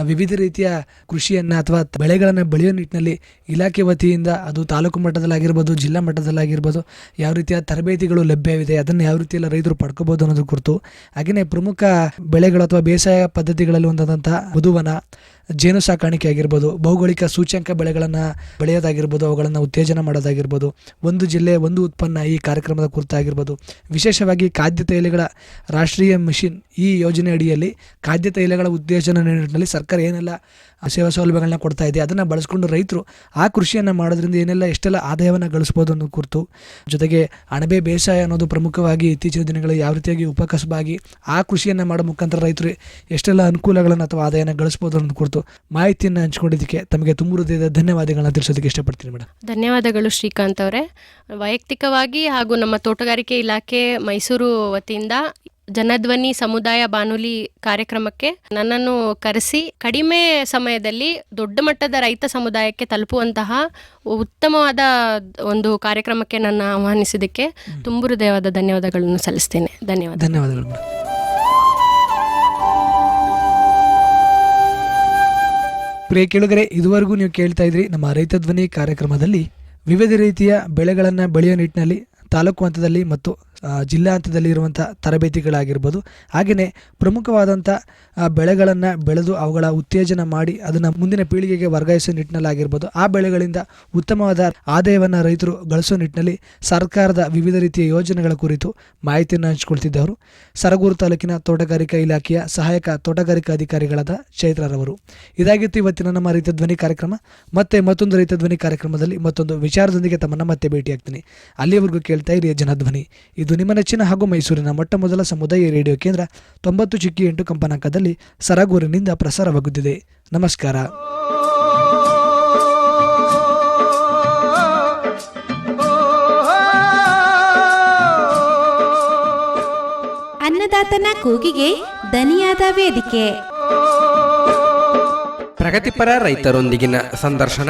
ವಿವಿಧ ರೀತಿಯ ಕೃಷಿಯನ್ನು ಅಥವಾ ಬೆಳೆಗಳನ್ನು ಬೆಳೆಯೋ ನಿಟ್ಟಿನಲ್ಲಿ ಇಲಾಖೆ ವತಿಯಿಂದ, ಅದು ತಾಲೂಕು ಮಟ್ಟದಲ್ಲಾಗಿರ್ಬೋದು, ಜಿಲ್ಲಾ ಮಟ್ಟದಲ್ಲಾಗಿರ್ಬೋದು, ಯಾವ ರೀತಿಯ ತರಬೇತಿಗಳು ಲಭ್ಯವಿದೆ, ಅದನ್ನು ಯಾವ ರೀತಿಯೆಲ್ಲ ರೈತರು ಪಡ್ಕೋಬೋದು ಅನ್ನೋದ್ರ ಕುರಿತು ಹಾಗೆಯೇ ಪ್ರಮುಖ ಬೆಳೆಗಳು ಅಥವಾ ಬೇಸಾಯ ಪದ್ಧತಿಗಳಲ್ಲಿ ಒಂದಾದಂಥ ಮಧುವನ ಜೇನು ಸಾಕಾಣಿಕೆ ಆಗಿರ್ಬೋದು, ಭೌಗೋಳಿಕ ಸೂಚ್ಯಂಕ ಬೆಳೆಗಳನ್ನು ಬೆಳೆಯೋದಾಗಿರ್ಬೋದು, ಅವುಗಳನ್ನು ಉತ್ತೇಜನ ಮಾಡೋದಾಗಿರ್ಬೋದು, ಒಂದು ಜಿಲ್ಲೆ ಒಂದು ಉತ್ಪನ್ನ ಈ ಕಾರ್ಯಕ್ರಮದ ಕುರಿತಾಗಿರ್ಬೋದು. ವಿಶೇಷವಾಗಿ ಖಾದ್ಯ ತೈಲಗಳ ರಾಷ್ಟ್ರೀಯ ಮಿಷನ್ ಈ ಯೋಜನೆ ಅಡಿಯಲ್ಲಿ ಖಾದ್ಯ ತೈಲಗಳ ಉತ್ತೇಜನ ನಿಟ್ಟಿನಲ್ಲಿ ಸರ್ಕಾರ ಏನೆಲ್ಲ ಸೇವಾ ಸೌಲಭ್ಯಗಳನ್ನ ಕೊಡ್ತಾ ಇದೆ, ಅದನ್ನು ಬಳಸ್ಕೊಂಡು ರೈತರು ಆ ಕೃಷಿಯನ್ನು ಮಾಡೋದ್ರಿಂದ ಏನೆಲ್ಲ ಎಷ್ಟೆಲ್ಲ ಆದಾಯವನ್ನು ಗಳಿಸ್ಬೋದು ಅನ್ನೋ ಕುರಿತು. ಜೊತೆಗೆ ಅಣಬೆ ಬೇಸಾಯ ಅನ್ನೋದು ಪ್ರಮುಖವಾಗಿ ಇತ್ತೀಚಿನ ದಿನಗಳಲ್ಲಿ ಯಾವ ರೀತಿಯಾಗಿ ಉಪಕಸಬಾಗಿ ಆ ಕೃಷಿಯನ್ನು ಮಾಡೋ ಮುಖಾಂತರ ರೈತರು ಎಷ್ಟೆಲ್ಲ ಅನುಕೂಲಗಳನ್ನು ಅಥವಾ ಆದಾಯನ ಗಳಿಸ್ಬೋದು ಅನ್ನೋದು ಕುರಿತು ಮಾಹಿತಿಯನ್ನು ಹಂಚಿಕೊಂಡಿದ್ದಕ್ಕೆ ತಮಗೆ ತುಂಬ ಹೃದಯದ ಧನ್ಯವಾದಗಳನ್ನ ತಿಳಿಸೋದಕ್ಕೆ ಇಷ್ಟಪಡ್ತೀನಿ ಮೇಡಮ್
ಧನ್ಯವಾದಗಳು ಶ್ರೀಕಾಂತ್ ಅವರೇ. ವೈಯಕ್ತಿಕವಾಗಿ ಹಾಗೂ ನಮ್ಮ ತೋಟಗಾರಿಕೆ ಇಲಾಖೆ ಮೈಸೂರು ವತಿಯಿಂದ ಜನಧ್ವನಿ ಸಮುದಾಯ ಬಾನುಲಿ ಕಾರ್ಯಕ್ರಮಕ್ಕೆ ನನ್ನನ್ನು ಕರೆಸಿ ಕಡಿಮೆ ಸಮಯದಲ್ಲಿ ದೊಡ್ಡ ಮಟ್ಟದ ರೈತ ಸಮುದಾಯಕ್ಕೆ ತಲುಪುವಂತಹ ಉತ್ತಮವಾದ ಒಂದು ಕಾರ್ಯಕ್ರಮಕ್ಕೆ ನನ್ನ ಆಹ್ವಾನಿಸಿದ್ದಕ್ಕೆ ತುಂಬ ಹೃದಯವಾದ ಧನ್ಯವಾದಗಳನ್ನು ಸಲ್ಲಿಸ್ತೇನೆ. ಧನ್ಯವಾದ
ಧನ್ಯವಾದಗಳು ಪ್ರಿಯ ಕೇಳುಗರೆ, ಇದುವರೆಗೂ ನೀವು ಕೇಳ್ತಾ ಇದ್ರಿ ನಮ್ಮ ರೈತ ಧ್ವನಿ ಕಾರ್ಯಕ್ರಮದಲ್ಲಿ ವಿವಿಧ ರೀತಿಯ ಬೆಳೆಗಳನ್ನು ಬೆಳೆಯೋ ನಿಟ್ಟಿನಲ್ಲಿ, ತಾಲೂಕು ಹಂತದಲ್ಲಿ ಮತ್ತು ಜಿಲ್ಲಾ ಹಂತದಲ್ಲಿ ಇರುವಂಥ ತರಬೇತಿಗಳಾಗಿರ್ಬೋದು ಹಾಗೆಯೇ ಪ್ರಮುಖವಾದಂಥ ಬೆಳೆಗಳನ್ನು ಬೆಳೆದು ಅವುಗಳ ಉತ್ತೇಜನ ಮಾಡಿ ಅದನ್ನು ಮುಂದಿನ ಪೀಳಿಗೆಗೆ ವರ್ಗಾಯಿಸೋ ನಿಟ್ಟಿನಲ್ಲಾಗಿರ್ಬೋದು. ಆ ಬೆಳೆಗಳಿಂದ ಉತ್ತಮವಾದ ಆದಾಯವನ್ನು ರೈತರು ಗಳಿಸೋ ನಿಟ್ಟಿನಲ್ಲಿ ಸರ್ಕಾರದ ವಿವಿಧ ರೀತಿಯ ಯೋಜನೆಗಳ ಕುರಿತು ಮಾಹಿತಿಯನ್ನು ಹಂಚಿಕೊಳ್ತಿದ್ದವರು. ಸರಗೂರು ತಾಲೂಕಿನ ತೋಟಗಾರಿಕಾ ಇಲಾಖೆಯ ಸಹಾಯಕ ತೋಟಗಾರಿಕಾ ಅಧಿಕಾರಿಗಳಾದ ಚೈತ್ರರವರು ಇದಾಗಿತ್ತು ಇವತ್ತಿನ ನಮ್ಮ ರೈತ ಧ್ವನಿ ಕಾರ್ಯಕ್ರಮ. ಮತ್ತೆ ಮತ್ತೊಂದು ರೈತ ಧ್ವನಿ ಕಾರ್ಯಕ್ರಮದಲ್ಲಿ ಮತ್ತೊಂದು ವಿಚಾರದೊಂದಿಗೆ ತಮ್ಮನ್ನು ಮತ್ತೆ ಭೇಟಿಯಾಗ್ತೀನಿ. ಅಲ್ಲಿಯವರೆಗೂ ಕೇಳ್ತಾ ಇರಿಯ ಜನಧ್ವನಿ ಇದು ನಿಮ್ಮ ನೆಚ್ಚಿನ ಹಾಗೂ ಮೈಸೂರಿನ ಮೊಟ್ಟ ಮೊದಲ ಸಮುದಾಯ ರೇಡಿಯೋ ಕೇಂದ್ರ ತೊಂಬತ್ತು ಚಿಕ್ಕಿ ಎಂಟು ಕಂಪನಾಂಕದಲ್ಲಿ ಸರಗೂರಿನಿಂದ ಪ್ರಸಾರವಾಗುತ್ತಿದೆ. ನಮಸ್ಕಾರ.
ಅನ್ನದಾತನ ಕೂಗಿಗೆ ದನಿಯಾದ ವೇದಿಕೆ.
ಪ್ರಗತಿಪರ ರೈತರೊಂದಿಗಿನ ಸಂದರ್ಶನ.